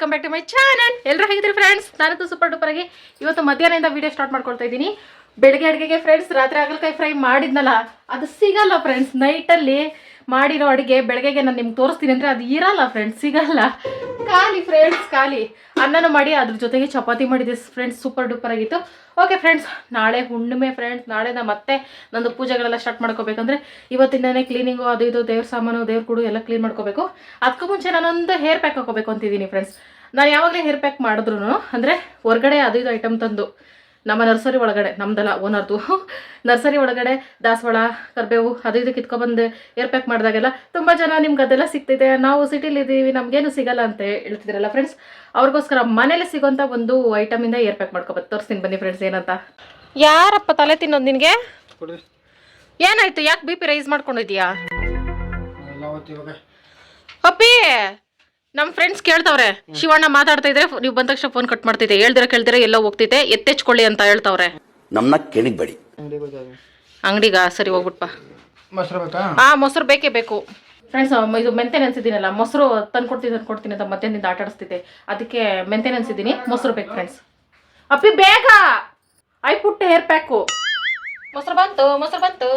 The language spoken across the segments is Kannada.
Welcome back to my channel ಎಲ್ಲರೂ ಹೇಗಿದ್ದೀರಿ ಫ್ರೆಂಡ್ಸ್ ನಾನಂತೂ ಸೂಪರ್ ಡೂಪರ್ ಆಗಿ ಇವತ್ತು ಮಧ್ಯಾಹ್ನದಿಂದ ವೀಡಿಯೋ ಸ್ಟಾರ್ಟ್ ಮಾಡ್ಕೊಳ್ತಾ ಇದ್ದೀನಿ. ಬೆಳಗ್ಗೆ ಅಡುಗೆಗೆ ಫ್ರೆಂಡ್ಸ್ ರಾತ್ರಿ ಹಾಗಲಕಾಯಿ ಫ್ರೈ ಮಾಡಿದ್ನಲ್ಲ, ಅದು ಸಿಗಲ್ಲ ಫ್ರೆಂಡ್ಸ್ ನೈಟಲ್ಲಿ ಮಾಡಿರೋ ಅಡುಗೆ ಬೆಳಗ್ಗೆಗೆ ನಾನು ನಿಮ್ಗೆ ತೋರಿಸ್ತೀನಿ ಅಂದರೆ ಅದು ಇರಲ್ಲ ಫ್ರೆಂಡ್ಸ್ ಸಿಗಲ್ಲ. ಖಾಲಿ ಫ್ರೆಂಡ್ಸ್ ಖಾಲಿ. ಅನ್ನನೂ ಮಾಡಿ, ಅದ್ರ ಜೊತೆಗೆ ಚಪಾತಿ ಮಾಡಿದ್ದೆ ಫ್ರೆಂಡ್ಸ್ ಸೂಪರ್ ಡೂಪರ್ ಆಗಿತ್ತು. ಓಕೆ ಫ್ರೆಂಡ್ಸ್ ನಾಳೆ ಹುಣ್ಣಿಮೆ ಫ್ರೆಂಡ್ಸ್ ನಾಳೆ ನಾ ಮತ್ತೆ ನಂದು ಪೂಜೆಗಳೆಲ್ಲ ಸ್ಟಾರ್ಟ್ ಮಾಡ್ಕೋಬೇಕಂದ್ರೆ ಇವತ್ತಿಂದನೇ ಕ್ಲೀನಿಂಗು ಅದು ಇದು, ದೇವ್ರ ಸಾಮಾನು, ದೇವ್ರ ಕುಡು ಎಲ್ಲ ಕ್ಲೀನ್ ಮಾಡ್ಕೋಬೇಕು. ಅದಕ್ಕೂ ಮುಂಚೆ ನಾನೊಂದು ಹೇರ್ ಪ್ಯಾಕ್ ಹಾಕೋಬೇಕು ಅಂತಿದ್ದೀನಿ ಫ್ರೆಂಡ್ಸ್ ನಾನು ಯಾವಾಗಲೇ ಹೇರ್ ಪ್ಯಾಕ್ ಮಾಡಿದ್ರು ಅಂದರೆ ಹೊರಗಡೆ ಅದು ಇದು ಐಟಮ್ ತಂದು ನಮ್ಮ ನರ್ಸರಿ ಒಳಗಡೆ ನಮ್ದಲ್ಲ ಓನರ್ದು. ನರ್ಸರಿ ಒಳಗಡೆ ದಾಸವಾಳ ಕರ್ಬೇವು ಅದು ಇದು ಕಿತ್ಕೊಬಂದು ಏರ್ ಪ್ಯಾಕ್ ಮಾಡಿದಾಗೆಲ್ಲ ತುಂಬ ಜನ ನಿಮ್ಗೆ ಅದೆಲ್ಲ ಸಿಗ್ತಿದೆ. ನಾವು ಸಿಟಿಲಿ ಇದ್ದೀವಿ ನಮಗೇನು ಸಿಗಲ್ಲ ಅಂತ ಹೇಳ್ತಿದ್ರಲ್ಲ ಫ್ರೆಂಡ್ಸ್ ಅವ್ರಿಗೋಸ್ಕರ ಮನೇಲಿ ಸಿಗೋಂಥ ಒಂದು ಐಟಮಿಂದ ಏರ್ ಪ್ಯಾಕ್ ಮಾಡ್ಕೊಬೋದು ತೋರಿಸ್ತೀನಿ ಬನ್ನಿ ಫ್ರೆಂಡ್ಸ್ ಏನಂತ. ಯಾರಪ್ಪ ತಲೆ ತಿನ್ನೋದು ನಿನಗೆ? ಏನಾಯ್ತು ಯಾಕೆ ಬಿ ಪಿ ರೈಸ್ ಮಾಡ್ಕೊಂಡಿದ್ಯಾ ಅಪ್ಪಿ! ನಮ್ಮ ಫ್ರೆಂಡ್ಸ್ ಕೇಳ್ತಾವ್ರೆ ಶಿವಣ್ಣ ಮಾತಾಡ್ತಾ ಇದ್ರೆ ನೀವು ಬಂದ ತಕ್ಷಣ ಫೋನ್ ಕಟ್ ಮಾಡ್ತಿದ್ದೆ ಹೇಳ್ದಿರ ಕೇಳ್ದಿರ ಎಲ್ಲ ಹೋಗ್ತಿದ್ದೆ ಎತ್ತೆಚ್ಕೊಳ್ಳಿ ಅಂತ ಹೇಳ್ತಾವ್ರೆ. ನಮ್ಮನ್ನ ಕೆಣಿಗ್ಬೇಡಿ ಅಂಗಡಿಗೆ ಅಂಗಡಿಗ? ಸರಿ ಹೋಗ್ಬಿಟ್ಪ. ಮೊಸರು ಬೇಕಾ? ಆ ಮೊಸರು ಬೇಕೇ ಬೇಕು. ಫ್ರೆಂಡ್ಸ್ ಇದು ಮೆಂತೆ ನೆನ್ಸಿದ್ದೀನಲ್ಲ ಮೊಸರು ತಂದ್ಕೊಡ್ತೀನಿ ತಂದ್ಕೊಡ್ತೀನಿ ಅಂತ ಮಧ್ಯಾಹ್ನದಿಂದ ಆಟ ಆಡಿಸ್ತಿದ್ದೆ. ಅದಕ್ಕೆ ಮೆಂತೆ ನೆನ್ಸಿದ್ದೀನಿ ಮೊಸರು ಬೇಕು ಫ್ರೆಂಡ್ಸ್ ಅಪ್ಪಿ ಬೇಗ! ಐ ಪುಟ್ಟ ಹೇರ್ ಪ್ಯಾಕು. ಮೊಸರು ಬಂತು ಮೊಸರು ಬಂತು.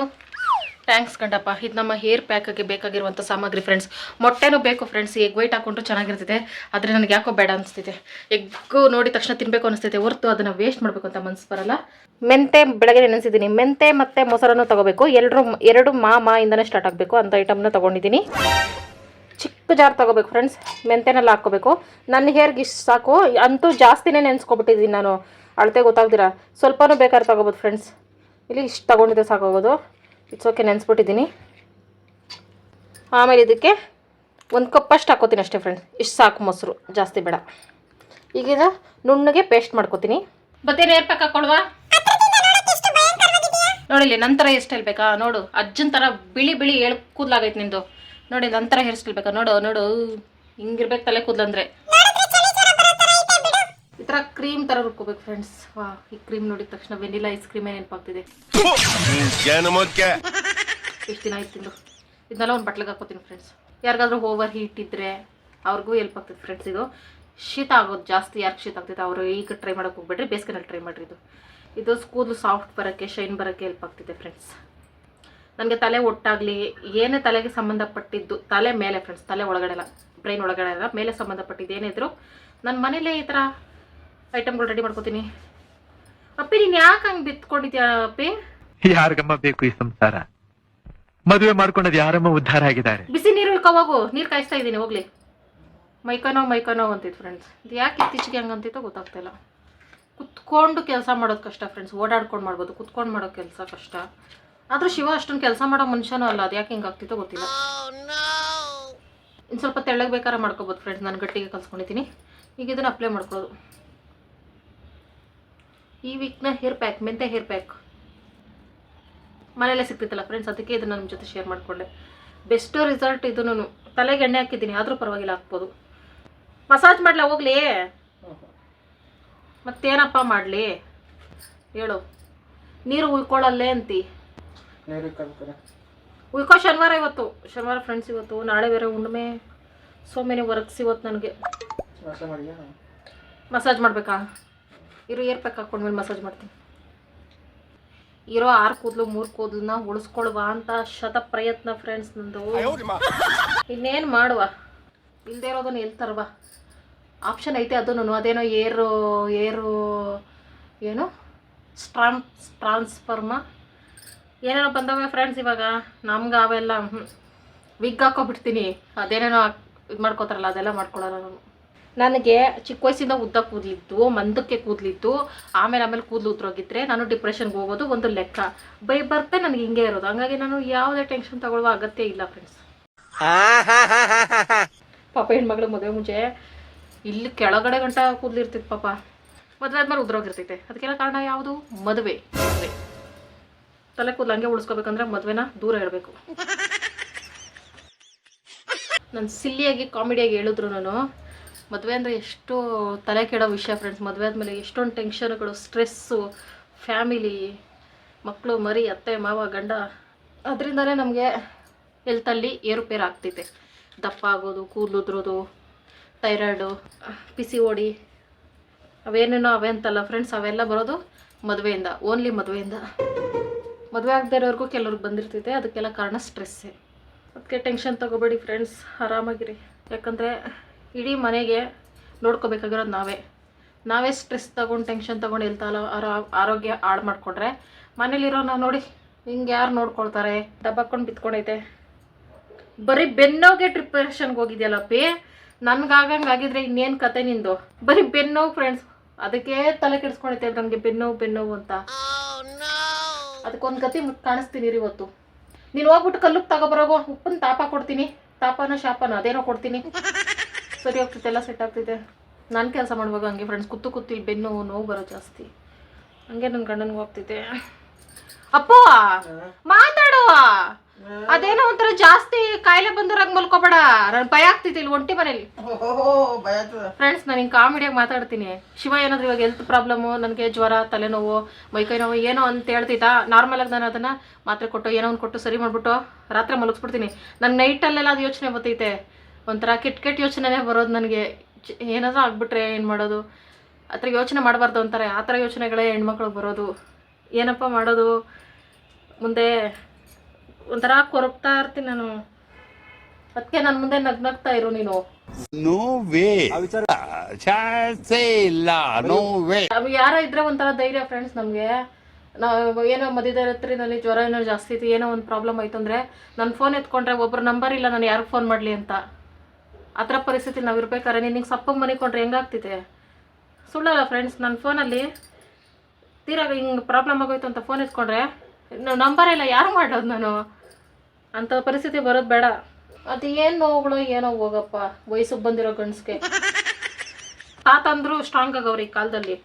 ಥ್ಯಾಂಕ್ಸ್ ಕಂಡಪ್ಪ ಇದು ನಮ್ಮ ಹೇರ್ ಪ್ಯಾಕಿಗೆ ಬೇಕಾಗಿರುವಂಥ ಸಾಮಗ್ರಿ ಫ್ರೆಂಡ್ಸ್ ಮೊಟ್ಟೆನೂ ಬೇಕು ಫ್ರೆಂಡ್ಸ್ ಎಗ್ ವೈಟ್ ಹಾಕೊಂಡ್ರು ಚೆನ್ನಾಗಿರ್ತಿದೆ ಆದರೆ ನನಗೆ ಯಾಕೋ ಬೇಡ ಅನಿಸ್ತಿದೆ ಎಗ್ಗು ನೋಡಿ ತಕ್ಷಣ ತಿನ್ನಬೇಕು ಅನಿಸ್ತೈತೆ. ಹೊರತು ಅದನ್ನು ವೇಸ್ಟ್ ಮಾಡಬೇಕು ಅಂತ ಮನಸ್ಸು ಬರಲ್ಲ. ಮೆಂತೆ ಬೆಳಗ್ಗೆ ನೆನೆಸಿದ್ದೀನಿ. ಮೆಂತೆ ಮತ್ತು ಮೊಸರನ್ನು ತಗೋಬೇಕು. ಎಲ್ಲರೂ ಎರಡು ಮಾ ಮಾ ಇಂದನೇ ಸ್ಟಾರ್ಟ್ ಆಗಬೇಕು. ಅಂತ ಐಟಮ್ನ ತೊಗೊಂಡಿದ್ದೀನಿ. ಚಿಕ್ಕ ಜಾರ್ ತೊಗೋಬೇಕು ಫ್ರೆಂಡ್ಸ್ ಮೆಂತೆನೆಲ್ಲ ಹಾಕ್ಕೋಬೇಕು. ನನ್ನ ಹೇರ್ಗೆ ಇಷ್ಟು ಸಾಕು. ಅಂತೂ ಜಾಸ್ತಿನೇ ನೆನೆಸ್ಕೊಬಿಟ್ಟಿದ್ದೀನಿ ನಾನು. ಅಳತೆ ಗೊತ್ತಾಗ್ದಿರ. ಸ್ವಲ್ಪನೂ ಬೇಕಾದ್ರೆ ತೊಗೋಬೋದು ಫ್ರೆಂಡ್ಸ್ ಇಲ್ಲಿ ಇಷ್ಟು ತೊಗೊಂಡಿದ್ದೆ ಸಾಕಾಗೋದು. ಇಟ್ಸ್ ಓಕೆ ನೆನೆಸ್ಬಿಟ್ಟಿದ್ದೀನಿ ಆಮೇಲೆ ಇದಕ್ಕೆ ಒಂದು ಕಪ್ಪಷ್ಟು ಹಾಕೋತೀನಿ ಅಷ್ಟೇ ಫ್ರೆಂಡ್ಸ್ ಇಷ್ಟು ಸಾಕು ಮೊಸರು, ಜಾಸ್ತಿ ಬೇಡ. ಈಗಿದ ನುಣ್ಣಗೆ ಪೇಸ್ಟ್ ಮಾಡ್ಕೋತೀನಿ. ಮತ್ತೆ ಏರ್ ಪ್ಯಾಕ್ ಹಾಕೊಳ್ವಾ ನೋಡಿಲ್ಲ ನಂತರ ಹೇರ್ ಸ್ಟೈಲ್ ನೋಡು, ಅಜ್ಜನ ಥರ ಬಿಳಿ ಬಿಳಿ ಹೇಳಿ ಕೂದಲಾಗೈತೆ ನಿಂದು. ನೋಡಿ ನಂತರ ಹೇರ್ ಸ್ಟೈಲ್ ಬೇಕಾ? ನೋಡು ನೋಡು ಹಿಂಗಿರ್ಬೇಕು ತಲೆ ಕೂದಲಂದ್ರೆ. ಈ ಥರ ಕ್ರೀಮ್ ಥರ ರುಬ್ಕೋಬೇಕು ಫ್ರೆಂಡ್ಸ್ ವಾ ಈ ಕ್ರೀಮ್ ನೋಡಿದ ತಕ್ಷಣ ವೆನಿಲಾ ಐಸ್ ಕ್ರೀಮ್ ನೆನಪಾಗ್ತಿದೆ? ಎಷ್ಟು ದಿನ ಆಯ್ತು ಇದನ್ನೆಲ್ಲ ಒಂದು ಬಟ್ಲಿಗೆ ಹಾಕೋತೀನಿ ಫ್ರೆಂಡ್ಸ್ ಯಾರಿಗಾದ್ರೂ ಓವರ್ ಹೀಟ್ ಇದ್ದರೆ ಅವ್ರಿಗೂ ಹೆಲ್ಪ್ ಆಗ್ತದೆ ಫ್ರೆಂಡ್ಸ್ ಇದು ಶೀತ ಆಗೋದು ಜಾಸ್ತಿ ಯಾರಿಗೆ ಶೀತ ಆಗ್ತೈತೆ ಅವರು ಈಗ ಟ್ರೈ ಮಾಡೋಕೆ ಹೋಗ್ಬೇಡ್ರಿ ಬೇಸಿಗೆನಲ್ಲಿ ಟ್ರೈ ಮಾಡಿರಿ ಇದು. ಇದು ಕೂದಲು ಸಾಫ್ಟ್ ಬರೋಕ್ಕೆ ಶೈನ್ ಬರೋಕ್ಕೆ ಹೆಲ್ಪ್ ಆಗ್ತಿದೆ ಫ್ರೆಂಡ್ಸ್ ನನಗೆ ತಲೆ ಒಟ್ಟಾಗಲಿ ಏನೇ ತಲೆಗೆ ಸಂಬಂಧಪಟ್ಟಿದ್ದು ತಲೆ ಮೇಲೆ ಫ್ರೆಂಡ್ಸ್ ತಲೆ ಒಳಗಡೆ ಅಲ್ಲ ಬ್ರೈನ್ ಒಳಗಡೆ ಅಲ್ಲ ಮೇಲೆ ಸಂಬಂಧಪಟ್ಟಿದ್ದು ಏನಿದ್ರು ನನ್ನ ಮನೇಲೇ ಈ ಥರ ಐಟಮ್ಗಳು ರೆಡಿ ಮಾಡ್ಕೋತೀನಿ. ಅಪ್ಪಿ ನೀನ್ ಯಾಕೆ ಹಂಗ್ ಬಿತ್ಕೊಂಡಿದ್ಯಾ ಅಪ್ಪಿ? ಯಾರಿಗಮ್ಮ ಬೇಕು ಈ ಸಂಸಾರ? ಮದುವೆ ಮಾಡ್ಕೊಂಡದ್ ಯಾರಮ್ಮ ಉದ್ಧಾರ ಆಗಿದ್ದಾರೆ? ಬಿಸಿ ನೀರು ಇಳ್ಕೋವಾಗು ನೀರ್ ಕಾಯಿಸ್ತಾ ಇದ್ದೀನಿ ಹೋಗ್ಲಿ. ಮೈಕನೋ ಮೈಕನೋ ಅಂತಿತ್ತು ಫ್ರೆಂಡ್ಸ್ ಇದು ಯಾಕೆ ಇತ್ತೀಚೆಗೆ ಹಂಗಂತಿತ್ತು ಗೊತ್ತಾಗ್ತಾ ಇಲ್ಲ. ಕುತ್ಕೊಂಡು ಕೆಲಸ ಮಾಡೋದು ಕಷ್ಟ ಫ್ರೆಂಡ್ಸ್ ಓಡಾಡ್ಕೊಂಡು ಮಾಡ್ಬೋದು. ಕುತ್ಕೊಂಡು ಮಾಡೋ ಕೆಲಸ ಕಷ್ಟ. ಆದರೂ ಶಿವ ಅಷ್ಟೊಂದು ಕೆಲಸ ಮಾಡೋ ಮನುಷ್ಯನೂ ಅಲ್ಲ. ಅದು ಯಾಕೆ ಹಿಂಗೆ ಆಗ್ತಿತ್ತೋ ಗೊತ್ತಿಲ್ಲ. ಇನ್ನು ಸ್ವಲ್ಪ ತೆಳ್ಳಗೆ ಬೇಕಾದ್ರೆ ಮಾಡ್ಕೋಬೋದು ಫ್ರೆಂಡ್ಸ್ ನಾನು ಗಟ್ಟಿಗೆ ಕಲ್ಸ್ಕೊಂಡಿದ್ದೀನಿ. ಈಗ ಇದನ್ನು ಅಪ್ಲೈ ಮಾಡ್ಕೊಳ್ಳೋದು. ಈ ವೀಕ್ನ ಹೇರ್ ಪ್ಯಾಕ್ ಮೆಂತೆ ಹೇರ್ ಪ್ಯಾಕ್ ಮನೆಯಲ್ಲೇ ಸಿಗ್ತಿತ್ತಲ್ಲ ಫ್ರೆಂಡ್ಸ್ ಅದಕ್ಕೆ ಇದನ್ನು ನಿಮ್ಮ ಜೊತೆ ಶೇರ್ ಮಾಡಿಕೊಂಡೆ. ಬೆಸ್ಟ್ ರಿಸಲ್ಟ್ ಇದು ನಾನು ತಲೆಗೆ ಎಣ್ಣೆ ಹಾಕಿದ್ದೀನಿ ಆದರೂ ಪರವಾಗಿಲ್ಲ ಹಾಕ್ಬೋದು. ಮಸಾಜ್ ಮಾಡ್ಲಾ ಹೋಗ್ಲಿ? ಮತ್ತೇನಪ್ಪ ಮಾಡಲಿ? ಹೇಳು. ನೀರು ಉಳ್ಕೊಳ್ಳಲ್ಲೇ ಅಂತಿ. ಉಳ್ಕೋ ಶನಿವಾರ ಇವತ್ತು. ಶನಿವಾರ ಫ್ರೆಂಡ್ಸ್ ಇವತ್ತು ನಾಳೆ ಬೇರೆ ಹುಣ್ಣಿಮೆ. ಸೋ ಮೆನಿ ವರ್ಕ್ಸ್ ಇವತ್ತು ನನಗೆ. ಮಸಾಜ್ ಮಾಡಬೇಕಾ? ಇರೋ ಏರ್ ಪ್ಯಾಕ್ ಹಾಕೊಂಡ್ಮೇಲೆ ಮಸಾಜ್ ಮಾಡ್ತೀನಿ. ಇರೋ ಆರು ಕೂದಲು ಮೂರು ಕೂದಲನ್ನ ಉಳಿಸ್ಕೊಳ್ವ ಅಂತ ಶತ ಪ್ರಯತ್ನ ಫ್ರೆಂಡ್ಸ್ ನಂದು. ಇನ್ನೇನು ಮಾಡುವ? ಇಲ್ಲದೆ ಇರೋದನ್ನು ಎಲ್ಲಿ ತರುವ? ಆಪ್ಷನ್ ಐತೆ ಅದನ್ನು ಅದೇನೋ ಏರು ಏರು ಏನು? ಸ್ಟ್ರಾನ್ ಟ್ರಾನ್ಸ್ಫರ್ಮ ಏನೇನೋ ಬಂದವೆ ಫ್ರೆಂಡ್ಸ್ ಇವಾಗ? ನಮ್ಗೆ ಅವೆಲ್ಲ ವಿಗ್ ಹಾಕೋಬಿಡ್ತೀನಿ. ಅದೇನೇನೋ ಇದು ಮಾಡ್ಕೋತಾರಲ್ಲ ಅದೆಲ್ಲ ಮಾಡ್ಕೊಳ್ಳೋಲ್ಲ ನಾನು. ನನಗೆ ಚಿಕ್ಕ ವಯಸ್ಸಿಂದ ಉದ್ದ ಕೂದಲಿತ್ತು ಮಂದಕ್ಕೆ ಕೂದಲಿತ್ತು ಆಮೇಲೆ ಆಮೇಲೆ ಕೂದಲು ಉದ್ರೋಗಿದ್ರೆ ನಾನು ಡಿಪ್ರೆಷನ್ಗೆ ಹೋಗೋದು ಒಂದು ಲೆಕ್ಕ. ಬೈ ಬರ್ತೆ ನನಗೆ ಹಿಂಗೆ ಇರೋದು. ಹಂಗಾಗಿ ನಾನು ಯಾವುದೇ ಟೆನ್ಷನ್ ತಗೊಳ್ಳುವ ಅಗತ್ಯ ಇಲ್ಲ ಫ್ರೆಂಡ್ಸ್ ಪಾಪ ಹೆಣ್ಮಗಳು ಮದುವೆ ಮುಂಚೆ ಇಲ್ಲಿ ಕೆಳಗಡೆ ಗಂಟ ಕೂದಲಿರ್ತಿತ್ತು ಪಾಪ. ಮದುವೆ ಆದ್ಮೇಲೆ ಉದ್ರೋಗಿರ್ತೈತೆ. ಅದಕ್ಕೆಲ್ಲ ಕಾರಣ ಯಾವುದು? ಮದುವೆ. ಮದುವೆ. ತಲೆ ಕೂದಲು ಹಂಗೆ ಉಳಿಸ್ಕೋಬೇಕಂದ್ರೆ ಮದುವೆನ ದೂರ ಇಡಬೇಕು ನಾನು ಸಿಲ್ಲಿಯಾಗಿ ಕಾಮಿಡಿಯಾಗಿ ಹೇಳಿದ್ರು ನಾನು. ಮದುವೆ ಅಂದರೆ ಎಷ್ಟು ತಲೆ ಕೆಡೋ ವಿಷಯ ಫ್ರೆಂಡ್ಸ್ ಮದುವೆ ಆದಮೇಲೆ ಎಷ್ಟೊಂದು ಟೆನ್ಷನ್ಗಳು ಸ್ಟ್ರೆಸ್ಸು ಫ್ಯಾಮಿಲಿ ಮಕ್ಕಳು ಮರಿ, ಅತ್ತೆ, ಮಾವ, ಗಂಡ. ಅದರಿಂದಲೇ ನಮಗೆ ಹೆಲ್ತಲ್ಲಿ ಏರುಪೇರು ಆಗ್ತೈತೆ ದಪ್ಪ ಆಗೋದು, ಕೂದಲು ಉದ್ರೋದು ಥೈರಾಯ್ಡು ಪಿ ಸಿ ಓಡಿ ಅವೇನೇನೋ ಅವೇ ಅಂತಲ್ಲ ಫ್ರೆಂಡ್ಸ್ ಅವೆಲ್ಲ ಬರೋದು ಮದುವೆಯಿಂದ ಓನ್ಲಿ ಮದುವೆಯಿಂದ. ಮದುವೆ ಆಗದೇ ಇರೋರಿಗೂ ಕೆಲವ್ರಿಗೆ ಬಂದಿರ್ತೈತೆ, ಅದಕ್ಕೆಲ್ಲ ಕಾರಣ ಸ್ಟ್ರೆಸ್ಸೇ ಅದಕ್ಕೆ ಟೆನ್ಷನ್ ತೊಗೋಬೇಡಿ ಫ್ರೆಂಡ್ಸ್ ಆರಾಮಾಗಿರಿ. ಯಾಕಂದರೆ ಇಡೀ ಮನೆಗೆ ನೋಡ್ಕೋಬೇಕಾಗಿರೋದು ನಾವೇ. ನಾವೇ ಸ್ಟ್ರೆಸ್ ತಗೊಂಡು ಟೆನ್ಷನ್ ತೊಗೊಂಡು ಎಲ್ತಾಲ ಆರೋ, ಆರೋಗ್ಯ ಹಾಳು ಮಾಡಿಕೊಂಡ್ರೆ ಮನೇಲಿರೋ ನಾವು ನೋಡಿ ಹಿಂಗೆ ಯಾರು ನೋಡ್ಕೊಳ್ತಾರೆ? ದಬ್ಬಾಕೊಂಡು ಬಿತ್ಕೊಂಡೈತೆ. ಬರೀ ಬೆನ್ನೋಗೆ ಟ್ರಿಪ್ರೇಷನ್ಗೆ ಹೋಗಿದ್ಯಲ್ಲಪ್ಪಿ ನನ್ಗಾಗಂಗೆ ಆಗಿದ್ರೆ ಇನ್ನೇನು ಕತೆ ನಿಂದು? ಬರೀ ಬೆನ್ನೋವು ಫ್ರೆಂಡ್ಸ್ ಅದಕ್ಕೆ ತಲೆ ಕೆಡಿಸ್ಕೊಂಡೈತೆ ನನಗೆ ಬೆನ್ನೋವು ಬೆನ್ನೋವು ಅಂತ. ಅದಕ್ಕೊಂದು ಗತಿ ಕಾಣಿಸ್ತೀನಿ ರೀ ಇವತ್ತು. ನೀನು ಹೋಗ್ಬಿಟ್ಟು ಕಲ್ಲುಕ್ ತಗೊಬರೋಗೋ ಉಪ್ಪನ್ನು ತಾಪ ಕೊಡ್ತೀನಿ. ತಾಪನೋ ಶಾಪನೋ ಅದೇನೋ ಕೊಡ್ತೀನಿ. ಸರಿ ಹೋಗ್ತಿತ್ತು ಎಲ್ಲ ಸೆಟ್ ಆಗ್ತಿದೆ ನಾನು ಕೆಲಸ ಮಾಡುವಾಗ ಹಂಗೆ ಫ್ರೆಂಡ್ಸ್ ಕುತ್ತು ಕುತ್ತಿಲ್ ಬೆನ್ನು ನೋವು ಬರೋ ಜಾಸ್ತಿ. ಹಂಗೆ ನನ್ನ ಗಂಡನಿಗೆ ಹೋಗ್ತಿದ್ದೆ ಅಪ್ಪೋ ಮಾತಾಡುವ ಅದೇನೋ ಒಂಥರ ಜಾಸ್ತಿ ಕಾಯಿಲೆ ಬಂದವ್ರಂಗೆ ಮಲ್ಕೋಬೇಡ. ನನ್ ಭಯ ಆಗ್ತಿತ್ತು ಇಲ್ಲಿ ಒಂಟಿ ಮನೇಲಿ. ಫ್ರೆಂಡ್ಸ್ ನಾನು ಹಿಂಗೆ ಕಾಮಿಡಿಯಾಗಿ ಮಾತಾಡ್ತೀನಿ. ಶಿವ ಏನಾದ್ರು ಇವಾಗ ಹೆಲ್ತ್ ಪ್ರಾಬ್ಲಮ್ ನನಗೆ ಜ್ವರ ತಲೆನೋವು ಮೈಕೈ ನೋವು ಏನೋ ಅಂತ ಹೇಳ್ತಿದ್ದ. ನಾರ್ಮಲ್ ಆಗಿ ನಾನು ಅದನ್ನ ಮಾತ್ರೆ ಕೊಟ್ಟು ಏನೋ ಒಂದು ಕೊಟ್ಟು ಸರಿ ಮಾಡ್ಬಿಟ್ಟು ರಾತ್ರಿ ಮಲಗಿಸ್ಬಿಡ್ತೀನಿ. ನನ್ನ ನೈಟಲ್ಲೆಲ್ಲ ಅದು ಯೋಚನೆ ಬರ್ತೈತೆ. ಒಂಥರ ಕೆಟ್ಟ ಕೆಟ್ಟ ಯೋಚನೆನೇ ಬರೋದು ನನಗೆ. ಏನಾದರೂ ಆಗಿಬಿಟ್ರೆ ಏನು ಮಾಡೋದು? ಆ ಥರ ಯೋಚನೆ ಮಾಡಬಾರ್ದು ಅಂತಾರೆ. ಆ ಥರ ಯೋಚನೆಗಳೇ ಹೆಣ್ಮಕ್ಳು ಬರೋದು. ಏನಪ್ಪ ಮಾಡೋದು? ಮುಂದೆ ಒಂಥರ ಕೊರಗ್ತಾ ಇರ್ತೀನಿ ನಾನು. ಅದಕ್ಕೆ ನನ್ನ ಮುಂದೆ ನಗ್ನಗ್ತಾ ಇರು ನೀನು. ಚಾನ್ಸೇ ಇಲ್ಲ. ನೋ ವೇ ಯಾರ ಇದ್ರೆ ಒಂಥರ ಧೈರ್ಯ ಫ್ರೆಂಡ್ಸ್ ನಮಗೆ. ನಾವು ಏನೋ ಮಧ್ಯದ ರಾತ್ರಿನಲ್ಲಿ ಜ್ವರ ಏನೋ ಜಾಸ್ತಿ ಇತ್ತು ಏನೋ ಒಂದು ಪ್ರಾಬ್ಲಮ್ ಆಯ್ತು ಅಂದರೆ ನನ್ನ ಫೋನ್ ಎತ್ಕೊಂಡ್ರೆ ಒಬ್ಬರು ನಂಬರ್ ಇಲ್ಲ ನಾನು ಯಾರಿಗೆ ಫೋನ್ ಮಾಡಲಿ ಅಂತ. ಆ ಥರ ಪರಿಸ್ಥಿತಿ ನಾವು ಇರ್ಬೇಕಾದ್ರೆ ನಿನಗೆ ಮನೆ ಮನಿಕೊಂಡ್ರೆ ಹೆಂಗಾಗ್ತಿದೆ? ಸುಳ್ಳಲ್ಲ ಫ್ರೆಂಡ್ಸ್ ನನ್ನ ಫೋನಲ್ಲಿ ತೀರಾಗ ಹಿಂಗೆ ಪ್ರಾಬ್ಲಮ್ ಆಗೋಯ್ತು ಅಂತ ಫೋನ್ ಎತ್ಕೊಂಡ್ರೆ ನಂಬರ್ ಇಲ್ಲ ಯಾರು ಮಾಡೋದು ನಾನು? ಅಂಥ ಪರಿಸ್ಥಿತಿ ಬರೋದು ಬೇಡ. ಅದು ಏನು ನೋವುಗಳು ಏನೋ ಹೋಗಪ್ಪ ವಯಸ್ಸು ಬಂದಿರೋ ಗಂಡಸ್ಗೆ. ತಾತ ಅಂದ್ರು ಸ್ಟ್ರಾಂಗ್ ಆಗವ್ರಿ ಈ ಕಾಲದಲ್ಲಿ.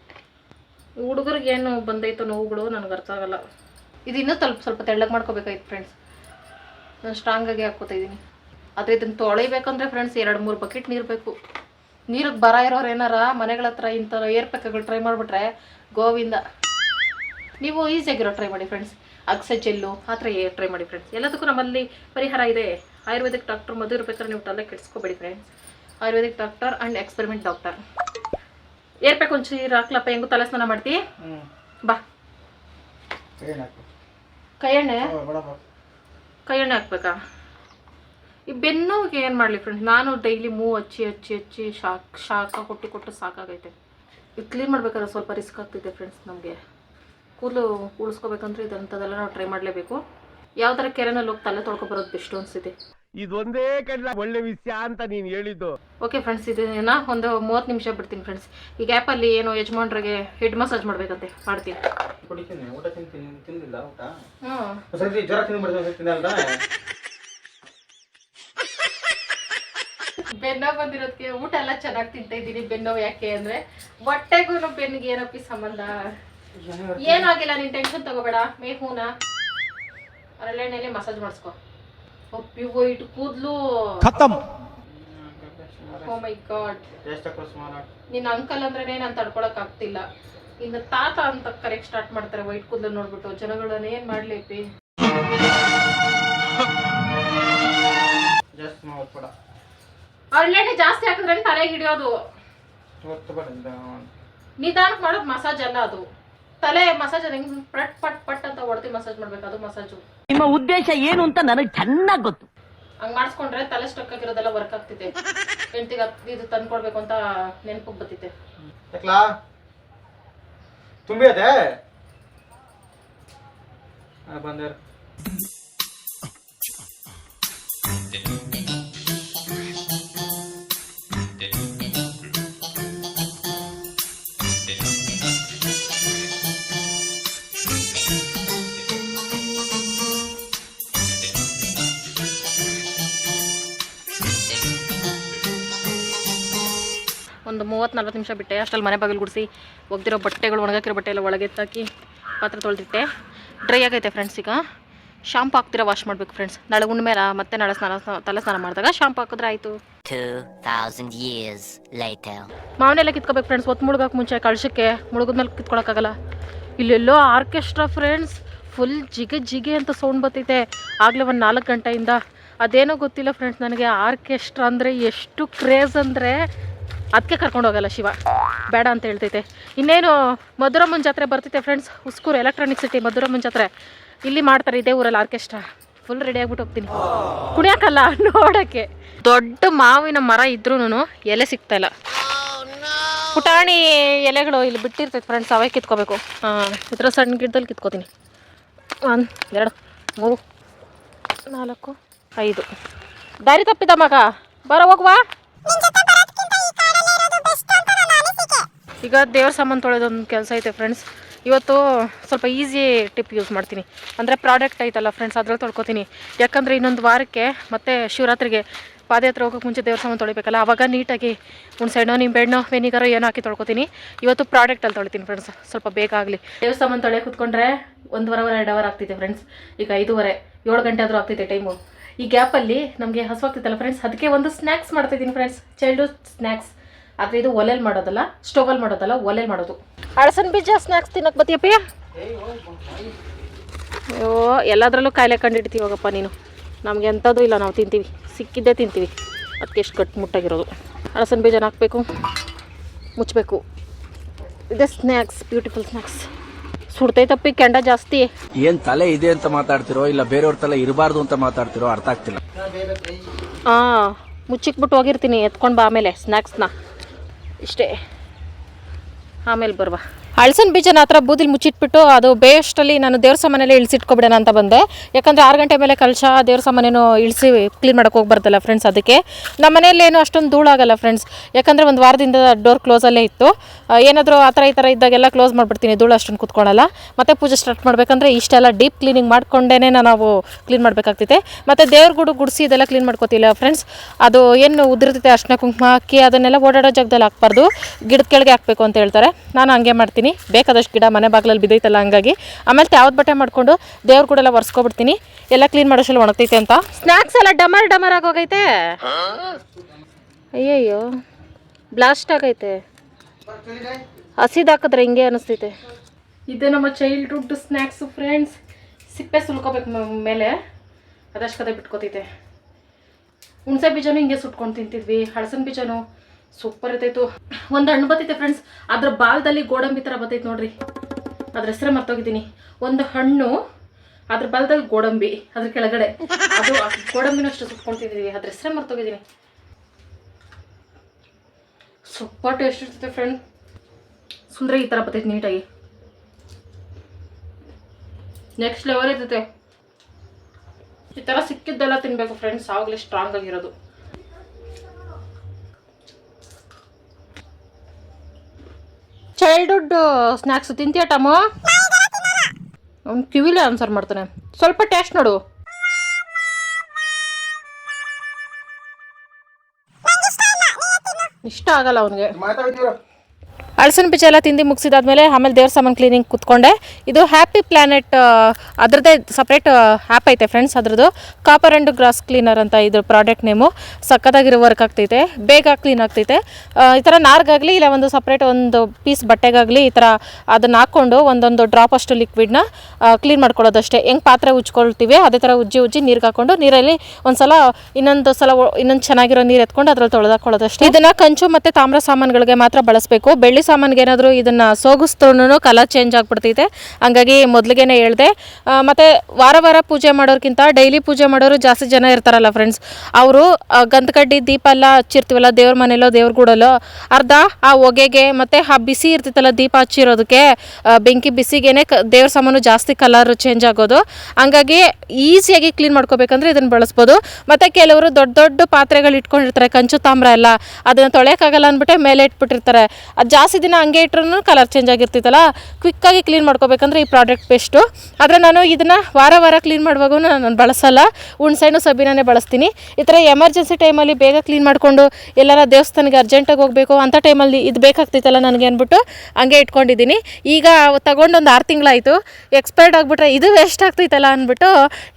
ಹುಡುಗರಿಗೆ ಏನು ಬಂದೈತೋ ನೋವುಗಳು ನನಗೆ ಅರ್ಥ ಆಗಲ್ಲ. ಇದು ಇನ್ನೂ ಸ್ವಲ್ಪ ಸ್ವಲ್ಪ ತೆಳ್ಳಗೆ ಮಾಡ್ಕೋಬೇಕಾಯ್ತು ಫ್ರೆಂಡ್ಸ್ ನಾನು ಸ್ಟ್ರಾಂಗಾಗಿ ಹಾಕ್ಕೋತಾ ಇದ್ದೀನಿ. ಆದರೆ ಇದನ್ನು ತೊಳಿಬೇಕಂದ್ರೆ ಫ್ರೆಂಡ್ಸ್ ಎರಡು ಮೂರು ಬಕೆಟ್ ನೀರು ಬೇಕು. ನೀರಿಗೆ ಬರ ಇರೋರು ಏನಾರ ಮನೆಗಳ ಹತ್ರ ಇಂಥ ಏರ್ ಪ್ಯಾಕ್ಗಳು ಟ್ರೈ ಮಾಡಿಬಿಟ್ರೆ ಗೋವಿಂದ. ನೀವು ಈಸಿಯಾಗಿರೋ ಟ್ರೈ ಮಾಡಿ ಫ್ರೆಂಡ್ಸ್ ಅಕ್ಸೆ ಜೆಲ್ಲು ಆ ಥರ ಟ್ರೈ ಮಾಡಿ ಫ್ರೆಂಡ್ಸ್ ಎಲ್ಲದಕ್ಕೂ ನಮ್ಮಲ್ಲಿ ಪರಿಹಾರ ಇದೆ. ಆಯುರ್ವೇದಿಕ್ ಡಾಕ್ಟರ್ ಮದುವೆ ಇರ್ಬೇಕಾದ್ರೆ ನೀವು ತಲೆ ಕೆಡಿಸ್ಕೋಬೇಡಿ friends ayurvedic doctor and experiment doctor ಏರ್ಬೇಕು ಒಂಚೂರು ಹಾಕ್ಲಪ್ಪ ಹೆಂಗೂ ತಲೆ ಸ್ನಾನ ಮಾಡ್ತಿ? ಬಾ. ಕೈ ಎಣ್ಣೆ ಕೈ ಎಣ್ಣೆ ಹಾಕ್ಬೇಕಾ? ಈ ಬೆನ್ನೋವಿಗೆ ಏನು ಮಾಡಲಿ ಫ್ರೆಂಡ್ಸ್ ನಾನು ಡೈಲಿ ಮೂವ್ ಹಚ್ಚಿ ಹಚ್ಚಿ ಹಚ್ಚಿ ಶಾಕ್ ಶಾಖ ಕೊಟ್ಟು ಕೊಟ್ಟು ಸಾಕಾಗೈತೆ. ಇದು ಕ್ಲೀನ್ ಮಾಡ್ಬೇಕಾದ್ರೆ ಸ್ವಲ್ಪ ರಿಸ್ಕ್ ಆಗ್ತಿದೆ ಫ್ರೆಂಡ್ಸ್ ನಮಗೆ. ಕೂದಲು ಉಳಿಸ್ಕೋಬೇಕಂದ್ರೆ ಇದಂಥದ್ದೆಲ್ಲ ನಾವು ಟ್ರೈ ಮಾಡಲೇಬೇಕು. ಯಾವ ಥರ ಕೆರೆನಲ್ಲಿ ಹೋಗಿ ತಲೆ ತೊಳ್ಕೊಬರೋದು ಬೆಸ್ಟ್ ಅನಿಸಿದೆ ಇದೊಂದೇ ಕಡೆ ಒಳ್ಳೆ ವಿಷಯ ಅಂತ ನೀನು ಹೇಳಿದ್ದು. ಓಕೆ ಫ್ರೆಂಡ್ಸ್ ಇದನ್ನ ಒಂದು ಮೂವತ್ತು ನಿಮಿಷ ಬಿಡ್ತೀನಿ ಫ್ರೆಂಡ್ಸ್ ಈ ಗ್ಯಾಪಲ್ಲಿ ಏನು ಯಜಮಾನ್ರಿಗೆ ಹೆಡ್ ಮಸಾಜ್ ಮಾಡಬೇಕಂತೆ ಮಾಡ್ತೀನಿ. ಕುಡಿತೀನಿ ಊಟ ತಿಂತೀನಿ ತಿಂದಿಲ್ಲ ಊಟ. ಹ್ಞೂ ಜ್ವರ ತಿನ್ಬಿಡ್ತೀನಿ ಒಂದ್ಸತಿ ಬೆನ್ನೋ ಬಂದಿರೋದಕ್ಕೆ ಊಟ ಎಲ್ಲ ಚೆನ್ನಾಗಿ ತಿಂತಾ ಇದ್ದೀನಿ. ಬೆನ್ನೋ ಯಾಕೆ ಅಂದ್ರೆ ಹೊಟ್ಟೆಗೂ ಬೆನ್ನಿಗೆ ಏನಪ್ಪಿ ಸಂಬಂಧ? ಏನಾಗಿಲ್ಲ ನೀನ್ ಟೆನ್ಷನ್ ತಗೋಬೇಡ. ಮೇ ಹೂನ. ಹರಳೆಣ್ಣೆಲೆ ಮಸಾಜ್ ಮಾಡಿಸ್ಕೊ. ಒಪ್ಪಿ ವೈಟ್ ಕೂದ್ಲು. ಖತಮ್ ಓ ಮೈ ಗಾಡ್ ನಿನ್ನ ಅಂಕಲ್ ಅಂದ್ರೆ ನಾನು ತಡ್ಕೊಳಕ್ ಆಗ್ತಿಲ್ಲ. ಇನ್ನು ತಾತ ಅಂತ ಕರೆಕ್ಟ್ ಸ್ಟಾರ್ಟ್ ಮಾಡ್ತಾರೆ. ವೈಟ್ ಕೂದಲು ನೋಡ್ಬಿಟ್ಟು. ಜನಗಳನ್ನ ಏನ್ ಮಾಡ್ಲಿ ಪಿ ಜಸ್ಟ್ ಮಾಡ್ಬೇಡ ಹರಳೆಣ್ಣೆ ಜಾಸ್ತಿ ಹಾಕಿದ್ರೆ ತಲೆಗೆ ಹಿಡಿಯೋದು? ನಿಧಾನಕ್ಕೆ ಮಾಡೋದು ಮಸಾಜ್ ಅಲ್ಲ ಅದು. ತಲೆ ಮಸಾಜ್ ಅದು ಹೆಂಗ್ ಪಟ್ ಪಟ್ ಪಟ್ ಅಂತ ಹೊಡ್ತಿ ಮಸಾಜ್ ಮಾಡ್ಬೇಕು ಅದು ಮಸಾಜು. ನಿಮ್ಮ ಉದ್ದೇಶ ಏನು ಅಂತ ನನಗೆ ಚೆನ್ನಾಗಿ ಗೊತ್ತು. ಹಂಗ್ ಮಾಡಿಸ್ಕೊಂಡ್ರೆ ತಲೆ ಸ್ಟಕ್ ಆಗಿರೋದೆಲ್ಲ ವರ್ಕ್ ಆಗ್ತಿದೆ. ಹೆಂಡತಿಗೆ ಇದು ತಂದ್ಕೊಡ್ಬೇಕು ಅಂತ ನೆನಪು ಬತ್ತಿದೆ ಅದೇ ಬಂದೇರು ಮೂವತ್ತು ನಲ್ವತ್ತು ನಿಮಿಷ ಬಿಟ್ಟೆ. ಅಷ್ಟಲ್ಲಿ ಮನೆ ಬಾಗಿಲು ಗುಡಿಸಿ ಒಗ್ದಿರೋ ಬಟ್ಟೆಗಳು ಒಣಗಾಕಿರೋ ಬಟ್ಟೆ ಎಲ್ಲ ಒಳಗೆ ಎತ್ತಾಕಿ ಪಾತ್ರೆ ತೊಳೆದಿಟ್ಟೆ. ಡ್ರೈ ಆಗೈತೆ ಫ್ರೆಂಡ್ಸ್ ಈಗ. ಶಾಂಪು ಹಾಕ್ತಿರ ವಾಶ್ ಮಾಡ್ಬೇಕು ಫ್ರೆಂಡ್ಸ್ ನಾಳೆ ಮೇಲೆ ಮತ್ತೆ ನಾಳೆ ಸ್ನಾನ ತಲೆ ಸ್ನಾನ ಮಾಡಿದಾಗ ಶಾಂಪು ಹಾಕಿದ್ರೆ ಆಯಿತು. 2,000 years later. ಮಾವನೆಲ್ಲ ಕಿತ್ಕೋಬೇಕು ಫ್ರೆಂಡ್ಸ್ ಒತ್ತು ಮುಳುಗಕ್ಕೆ ಮುಂಚೆ ಕಳ್ಸಕ್ಕೆ ಮುಳುಗದ್ಮೇಲೆ ಕಿತ್ಕೊಳಕ್ಕಾಗಲ್ಲ. ಇಲ್ಲೆಲ್ಲೋ ಆರ್ಕೆಸ್ಟ್ರಾ ಫ್ರೆಂಡ್ಸ್ ಫುಲ್ ಜಿಗೆ ಜಿಗೆ ಅಂತ ಸೌಂಡ್ ಬರ್ತೈತೆ. ಆಗಲೇ ಒಂದು ನಾಲ್ಕು ಗಂಟೆಯಿಂದ. ಅದೇನೋ ಗೊತ್ತಿಲ್ಲ ಫ್ರೆಂಡ್ಸ್ ನನಗೆ. ಆರ್ಕೆಸ್ಟ್ರಾ ಅಂದರೆ ಎಷ್ಟು ಕ್ರೇಜ್ ಅಂದರೆ ಅದಕ್ಕೆ ಕರ್ಕೊಂಡು ಹೋಗಲ್ಲ ಶಿವ. ಬೇಡ ಅಂತ ಹೇಳ್ತೈತೆ. ಇನ್ನೇನು ಮಧುರಮ್ಮನ ಜಾತ್ರೆ ಬರ್ತೈತೆ ಫ್ರೆಂಡ್ಸ್ ಉಸ್ಕೂರು ಎಲೆಕ್ಟ್ರಾನಿಕ್ ಸಿಟಿ ಮಧುರಮ್ಮನ ಜಾತ್ರೆ. ಇಲ್ಲಿ ಮಾಡ್ತಾರೆ ಇದೇ ಊರಲ್ಲಿ ಆರ್ಕೆಸ್ಟ್ರಾ ಫುಲ್ ರೆಡಿ ಆಗ್ಬಿಟ್ಟು ಹೋಗ್ತೀನಿ. ಕುಣಿಯಾಕಲ್ಲ ನೋಡೋಕ್ಕೆ. ದೊಡ್ಡ ಮಾವಿನ ಮರ ಇದ್ರೂ ಎಲೆ ಸಿಗ್ತಾ ಇಲ್ಲ. ಪುಟಾಣಿ ಎಲೆಗಳು ಇಲ್ಲಿ ಬಿಟ್ಟಿರ್ತೈತೆ ಫ್ರೆಂಡ್ಸ್ ಅವೇ ಕಿತ್ಕೋಬೇಕು. ಇದ್ರ ಸಣ್ಣ ಗಿಡದಲ್ಲಿ ಕಿತ್ಕೋತೀನಿ. ಒಂದು, ಎರಡು, ಮೂರು, ನಾಲ್ಕು, ಐದು. ದಾರಿ ತಪ್ಪಿದ ಮಗ. ಬರ ಹೋಗುವ. ಈಗ ದೇವ್ರ ಸಾಮಾನು ತೊಳೆದೊಂದು ಕೆಲಸ ಐತೆ ಫ್ರೆಂಡ್ಸ್ ಇವತ್ತು ಸ್ವಲ್ಪ ಈಸಿ ಟಿಪ್ ಯೂಸ್ ಮಾಡ್ತೀನಿ. ಅಂದರೆ ಪ್ರಾಡಕ್ಟ್ ಐತಲ್ಲ ಫ್ರೆಂಡ್ಸ್ ಅದ್ರಲ್ಲಿ ತೊಳ್ಕೊತೀನಿ. ಯಾಕಂದರೆ ಇನ್ನೊಂದು ವಾರಕ್ಕೆ ಮತ್ತು ಶಿವರಾತ್ರಿಗೆ ಪಾದಯಾತ್ರೆ ಹೋಗೋಕೆ ಮುಂಚೆ ದೇವ್ರ ಸಾಮಾನು ತೊಳಿಬೇಕಲ್ಲ ಆವಾಗ ನೀಟಾಗಿ ಹುಣ್ಸೆಣ್ಣೋ ನಿಮ್ಮ ಬೆಣ್ಣೋ ವೆನಿಗರು ಏನೋ ಹಾಕಿ ತೊಳ್ಕೊತೀನಿ. ಇವತ್ತು ಪ್ರಾಡಕ್ಟಲ್ಲಿ ತೊಳಿತೀನಿ ಫ್ರೆಂಡ್ಸ್ ಸ್ವಲ್ಪ ಬೇಗ ಆಗಲಿ. ದೇವ್ರ ಸಾಮಾನು ತೊಳೆ ಕುತ್ಕೊಂಡ್ರೆ ಒಂದುವರೆ ಎರಡು ಅವರ್ ಆಗ್ತಿದೆ ಫ್ರೆಂಡ್ಸ್ ಈಗ ಐದೂವರೆ, ಏಳು ಗಂಟೆ ಆದರೂ ಆಗ್ತಿದೆ ಟೈಮು ಈ ಗ್ಯಾಪಲ್ಲಿ ನಮಗೆ ಹಸುವಾಗ್ತಿತ್ತಲ್ಲ ಫ್ರೆಂಡ್ಸ್ ಅದಕ್ಕೆ ಒಂದು ಸ್ನ್ಯಾಕ್ಸ್ ಮಾಡ್ತಿದ್ದೀನಿ ಫ್ರೆಂಡ್ಸ್ ಚೈಲ್ಡ್ಹುಡ್ ಸ್ನ್ಯಾಕ್ಸ್ ಆದರೆ ಇದು ಒಲೆಲ್ ಮಾಡೋದಲ್ಲ ಸ್ಟೋವಲ್ಲಿ ಮಾಡೋದಲ್ಲ ಒಲೆಲ್ ಮಾಡೋದು. ಅಳಸನ್ ಬೀಜ ಸ್ನಾಕ್ಸ್ ತಿನ್ನಕ್ಕೆ ಬತ್ತಿಯಪ್ಪ ಅಯ್ಯೋ ಎಲ್ಲದರಲ್ಲೂ ಕಾಯಿಲೆ ಕಂಡಿಡ್ತೀವಿ ಹೋಗಪ್ಪ ನೀನು. ನಮಗೆ ಎಂಥದ್ದು ಇಲ್ಲ ನಾವು ತಿಂತೀವಿ. ಸಿಕ್ಕಿದ್ದೇ ತಿಂತೀವಿ. ಅದಕ್ಕೆ ಎಷ್ಟು ಗಟ್ಟಿ ಮುಟ್ಟಾಗಿರೋದು. ಅಳಸನ್ ಬೀಜನ ಹಾಕಬೇಕು. ಮುಚ್ಚಬೇಕು ಇದೆ ಸ್ನ್ಯಾಕ್ಸ್ ಬ್ಯೂಟಿಫುಲ್ ಸ್ನ್ಯಾಕ್ಸ್ ಸುಡ್ತೈತಪ್ಪಿ ಕೆಂಡ ಜಾಸ್ತಿ. ಏನು ತಲೆ ಇದೆ ಅಂತ ಮಾತಾಡ್ತಿರೋ ಇಲ್ಲ ಬೇರೆಯವ್ರ ತಲೆ ಇರಬಾರ್ದು ಅಂತ ಮಾತಾಡ್ತಿರೋ ಅರ್ಥ ಆಗ್ತಿಲ್ಲ. ಹಾಂ ಮುಚ್ಚಿಕ್ಬಿಟ್ಟು ಹೋಗಿರ್ತೀನಿ ಎತ್ಕೊಂಡು ಬಾ ಆಮೇಲೆ ಸ್ನ್ಯಾಕ್ಸ್ನ ಇಷ್ಟೇ. ಆಮೇಲೆ ಬರುವ. ಹಳಸನ್ ಬೀಜನ ಹತ್ರ ಬೂದಿಲಿ ಮುಚ್ಚಿಟ್ಬಿಟ್ಟು ಅದು ಬೇಯಷ್ಟಲ್ಲಿ ನಾನು ದೇವ್ರ ಸಾಮಾನೆಲ್ಲ ಇಳಿಸಿಟ್ಕೊಬಿಡೋಣ ಅಂತ ಬಂದೆ. ಯಾಕಂದರೆ ಆರು ಗಂಟೆ ಮೇಲೆ ಕಲಶ ದೇವ್ರ ಸಾಮಾನೇನು ಇಳಿಸಿ ಕ್ಲೀನ್ ಮಾಡೋಕೆ ಹೋಗ್ಬಾರ್ದಲ್ಲ ಫ್ರೆಂಡ್ಸ್ ಅದಕ್ಕೆ. ನಮ್ಮ ಮನೆಯಲ್ಲಿ ಏನು ಅಷ್ಟೊಂದು ಧೂಳಾಗಲ್ಲ ಫ್ರೆಂಡ್ಸ್ ಯಾಕಂದರೆ ಒಂದು ವಾರದಿಂದ ಡೋರ್ ಕ್ಲೋಸಲ್ಲೇ ಇತ್ತು. ಏನಾದರೂ ಆ ಥರ ಈ ಥರ ಇದ್ದಾಗೆಲ್ಲ ಕ್ಲೋಸ್ ಮಾಡಿಬಿಡ್ತೀನಿ, ಧೂಳು ಅಷ್ಟೊಂದು ಕೂತ್ಕೊಳ್ಳಲ್ಲ ಮತ್ತೆ ಪೂಜೆ ಸ್ಟಾರ್ಟ್ ಮಾಡಬೇಕಂದ್ರೆ ಇಷ್ಟೆಲ್ಲ ಡೀಪ್ ಕ್ಲೀನಿಂಗ್ ಮಾಡ್ಕೊಂಡೇನೆ ನಾವು ಕ್ಲೀನ್ ಮಾಡಬೇಕಾಗ್ತೈತೆ. ಮತ್ತು ದೇವ್ರ ಗುಡು ಗುಡಿಸಿ ಇದೆಲ್ಲ ಕ್ಲೀನ್ ಮಾಡ್ಕೋತಿಲ್ಲ ಫ್ರೆಂಡ್ಸ್ ಅದು ಏನು ಉದುರ್ತೈತೆ ಅಷ್ಟನ ಕುಂಕುಮ ಹಾಕಿ ಅದನ್ನೆಲ್ಲ ಓಡಾಡೋ ಜಾಗದಲ್ಲಿ ಹಾಕ್ಬಾರ್ದು. ಗಿಡದ ಕೆಳಗೆ ಹಾಕಬೇಕು ಅಂತ ಹೇಳ್ತಾರೆ. ನಾನು ಹಂಗೆ ಮಾಡ್ತೀನಿ. ಬೇಕಾದಷ್ಟು ಗಿಡ ಮನೆ ಬಾಗಿಲಲ್ಲಿ ಬಿದ್ದೈತಲ್ಲ ಹಂಗಾಗಿ. ಆಮೇಲೆ ಯಾವ್ದು ಬಟ್ಟೆ ಮಾಡಿಕೊಂಡು ದೇವ್ರ ಕೂಡೆಲ್ಲ ಒರೆಸ್ಕೊಬಿಡ್ತೀನಿ. ಎಲ್ಲ ಕ್ಲೀನ್ ಮಾಡೋಷ್ಟಲ್ಲಿ ಒಣಗ್ತೈತೆ ಅಂತ. ಸ್ನ್ಯಾಕ್ಸ್ ಎಲ್ಲ ಡಮರ್ ಡಮರ್ ಆಗೋಗೈತೆ. ಅಯ್ಯಯ್ಯೋ ಬ್ಲಾಸ್ಟ್ ಆಗೈತೆ. ಹಸಿದಾಕಿದ್ರೆ ಹಿಂಗೆ ಅನಿಸ್ತೈತೆ. ಇದು ನಮ್ಮ ಚೈಲ್ಡ್ಹುಡ್ ಸ್ನ್ಯಾಕ್ಸು ಫ್ರೆಂಡ್ಸ್ ಸಿಪ್ಪೆ ಸುಲ್ಕೋಬೇಕು ಮೇಲೆ. ಅದಷ್ಟು ಕದೆ ಬಿಟ್ಕೋತೈತೆ. ಹುಣಸೆ ಬೀಜನೂ ಹಿಂಗೆ ಸುಟ್ಕೊಂಡು ತಿಂತಿದ್ವಿ. ಹಳಸನ್ ಬೀಜನೂ ಸೂಪರ್ ಇರ್ತೈತು ಒಂದು ಹಣ್ಣು ಬತ್ತೈತೆ ಫ್ರೆಂಡ್ಸ್ ಅದ್ರ ಬಾಲದಲ್ಲಿ ಗೋಡಂಬಿ ಥರ ಬತ್ತೈತೆ ನೋಡ್ರಿ. ಅದ್ರ ಹೆಸರ ಮರ್ತೋಗಿದ್ದೀನಿ. ಒಂದು ಹಣ್ಣು, ಅದ್ರ ಬಾಲದಲ್ಲಿ ಗೋಡಂಬಿ, ಅದ್ರ ಕೆಳಗಡೆ. ಅದು ಗೋಡಂಬಿನಷ್ಟು ಗೋಡಂಬಿನೂ ಅಷ್ಟು ಅದ್ರ ಹೆಸರೇ ಮರ್ತೋಗಿದ್ದೀನಿ. ಸೂಪರ್ ಟೇಸ್ಟ್ ಇರ್ತೈತೆ ಫ್ರೆಂಡ್ ಸುಂದರ ಈ ಥರ ಬರ್ತೈತೆ ನೀಟಾಗಿ. ನೆಕ್ಸ್ಟ್ ಲೆವೆಲ್ ಇರ್ತೈತೆ. ಈ ಥರ ಸಿಕ್ಕಿದ್ದೆಲ್ಲ ತಿನ್ಬೇಕು ಫ್ರೆಂಡ್ಸ್ ಆವಾಗಲೇ ಸ್ಟ್ರಾಂಗ್ ಆಗಿರೋದು. ಚೈಲ್ಡ್ಹುಡ್ ಸ್ನ್ಯಾಕ್ಸ್ ತಿಂತೀಯ ಟಮೋ? ಅವ್ನು ಕಿವಿಲೇ ಆನ್ಸರ್ ಮಾಡ್ತಾನೆ. ಸ್ವಲ್ಪ ಟೇಸ್ಟ್ ನೋಡು. ಇಷ್ಟ ಆಗಲ್ಲ ಅವನಿಗೆ. ಅಳಸನ ಬೀಜ ಎಲ್ಲ ತಿಂದು ಮುಗಿಸಿದಾದ್ಮೇಲೆ ಆಮೇಲೆ ದೇವ್ರ ಸಾಮಾನು ಕ್ಲೀನಿಂಗ್ ಕುತ್ಕೊಂಡೆ. ಇದು ಹ್ಯಾಪಿ ಪ್ಲಾನೆಟ್ ಅದರದ್ದೇ ಸಪ್ರೇಟ್ ಆ್ಯಪ್ ಐತೆ ಫ್ರೆಂಡ್ಸ್ ಅದ್ರದ್ದು. ಕಾಪರ್ ಆ್ಯಂಡ್ ಗ್ರಾಸ್ ಕ್ಲೀನರ್ ಅಂತ ಇದ್ರ ಪ್ರಾಡಕ್ಟ್ ನೇಮು ಸಕ್ಕತ್ತಾಗಿರೋ ವರ್ಕ್ ಆಗ್ತೈತೆ. ಬೇಗ ಕ್ಲೀನ್ ಆಗ್ತೈತೆ. ಈ ಥರ ನಾರ್ಗಾಗಲಿ ಇಲ್ಲ ಒಂದು ಸಪ್ರೇಟ್ ಒಂದು ಪೀಸ್ ಬಟ್ಟೆಗಾಗಲಿ ಈ ಥರ ಅದನ್ನು ಹಾಕ್ಕೊಂಡು ಒಂದೊಂದು ಡ್ರಾಪ್ ಅಷ್ಟು ಲಿಕ್ವಿಡ್ನ ಕ್ಲೀನ್ ಮಾಡ್ಕೊಳ್ಳೋದಷ್ಟೇ. ಹೆಂಗೆ ಪಾತ್ರೆ ಉಜ್ಕೊಳ್ತೀವಿ ಅದೇ ಥರ ಉಜ್ಜಿ ಉಜ್ಜಿ ನೀರಿಗೆ ಹಾಕ್ಕೊಂಡು ನೀರಲ್ಲಿ ಒಂದ್ಸಲ ಇನ್ನೊಂದು ಸಲ ಇನ್ನೊಂದು ಚೆನ್ನಾಗಿರೋ ನೀರು ಎತ್ಕೊಂಡು ಅದ್ರಲ್ಲಿ ತೊಳೆದಾಕೊಳ್ಳೋದಷ್ಟೇ ಇದನ್ನು ಕಂಚು ಮತ್ತು ತಾಮ್ರ ಸಾಮಾನುಗಳಿಗೆ ಮಾತ್ರ ಬಳಸಬೇಕು. ಬೆಳ್ಳಿ ಸಾಮಾನ್ಗೆ ಏನಾದರೂ ಇದನ್ನು ಸೋಗಿಸ್ತ್ರೂ ಕಲರ್ ಚೇಂಜ್ ಆಗಿಬಿಡ್ತೈತೆ. ಹಂಗಾಗಿ ಮೊದಲಿಗೆನೆ ಹೇಳಿದೆ ಮತ್ತು ವಾರ ವಾರ ಪೂಜೆ ಮಾಡೋರ್ಕಿಂತ ಡೈಲಿ ಪೂಜೆ ಮಾಡೋರು ಜಾಸ್ತಿ ಜನ ಇರ್ತಾರಲ್ಲ ಫ್ರೆಂಡ್ಸ್ ಅವರು ಗಂಧಕಡ್ಡಿ ದೀಪ ಎಲ್ಲ ಹಚ್ಚಿರ್ತೀವಲ್ಲ ದೇವ್ರ ಮನೆಯಲ್ಲೋ ದೇವ್ರ ಗೂಡಲ್ಲೋ ಅರ್ಧ ಆ ಹೊಗೆಗೆ ಮತ್ತು ಆ ಬಿಸಿ ಇರ್ತೈತಲ್ಲ ದೀಪ ಹಚ್ಚಿರೋದಕ್ಕೆ ಬೆಂಕಿ ಬಿಸಿಗೇನೆ ಕ, ದೇವ್ರ ಸಾಮಾನು ಜಾಸ್ತಿ ಕಲರ್ ಚೇಂಜ್ ಆಗೋದು. ಹಂಗಾಗಿ ಈಸಿಯಾಗಿ ಕ್ಲೀನ್ ಮಾಡ್ಕೋಬೇಕಂದ್ರೆ ಇದನ್ನು ಬಳಸ್ಬೋದು. ಮತ್ತು ಕೆಲವರು ದೊಡ್ಡ ದೊಡ್ಡ ಪಾತ್ರೆಗಳು ಇಟ್ಕೊಂಡಿರ್ತಾರೆ ಕಂಚು ತಾಮ್ರ ಎಲ್ಲ. ಅದನ್ನು ತೊಳೆಯೋಕ್ಕಾಗಲ್ಲ ಅಂದ್ಬಿಟ್ಟೆ ಮೇಲೆ ಇಟ್ಬಿಟ್ಟಿರ್ತಾರೆ. ಅದು ಜಾಸ್ತಿ ದಿನ ಹಂಗೆ ಇಟ್ರೂ ಕಲರ್ ಚೇಂಜ್ ಆಗಿರ್ತಿತ್ತಲ್ಲ ಕ್ವಿಕ್ಕಾಗಿ ಕ್ಲೀನ್ ಮಾಡ್ಕೋಬೇಕಂದ್ರೆ ಈ ಪ್ರಾಡಕ್ಟ್ ಬೆಸ್ಟು ಆದರೆ ನಾನು ಇದನ್ನು ವಾರ ವಾರ ಕ್ಲೀನ್ ಮಾಡುವಾಗೂ ನಾನು ಬಳಸಲ್ಲ. ಹುಣ್ಸೆಹಣ್ಣು ಸಬೀನೇ ಬಳಸ್ತೀನಿ. ಈ ಥರ ಎಮರ್ಜೆನ್ಸಿ ಟೈಮಲ್ಲಿ ಬೇಗ ಕ್ಲೀನ್ ಮಾಡಿಕೊಂಡು ಎಲ್ಲರ ದೇವಸ್ಥಾನಕ್ಕೆ ಅರ್ಜೆಂಟಾಗಿ ಹೋಗಬೇಕು ಅಂಥ ಟೈಮಲ್ಲಿ ಇದು ಬೇಕಾಗ್ತಿತ್ತಲ್ಲ ನನಗೆ ಅಂದ್ಬಿಟ್ಟು ಹಂಗೆ ಇಟ್ಕೊಂಡಿದ್ದೀನಿ. ಈಗ ತಗೊಂಡು ಒಂದು ಆರು ತಿಂಗಳಾಯಿತು. ಎಕ್ಸ್ಪೈರ್ಡ್ ಆಗಿಬಿಟ್ರೆ ಇದು ವೇಸ್ಟ್ ಆಗ್ತೈತಲ್ಲ ಅಂದ್ಬಿಟ್ಟು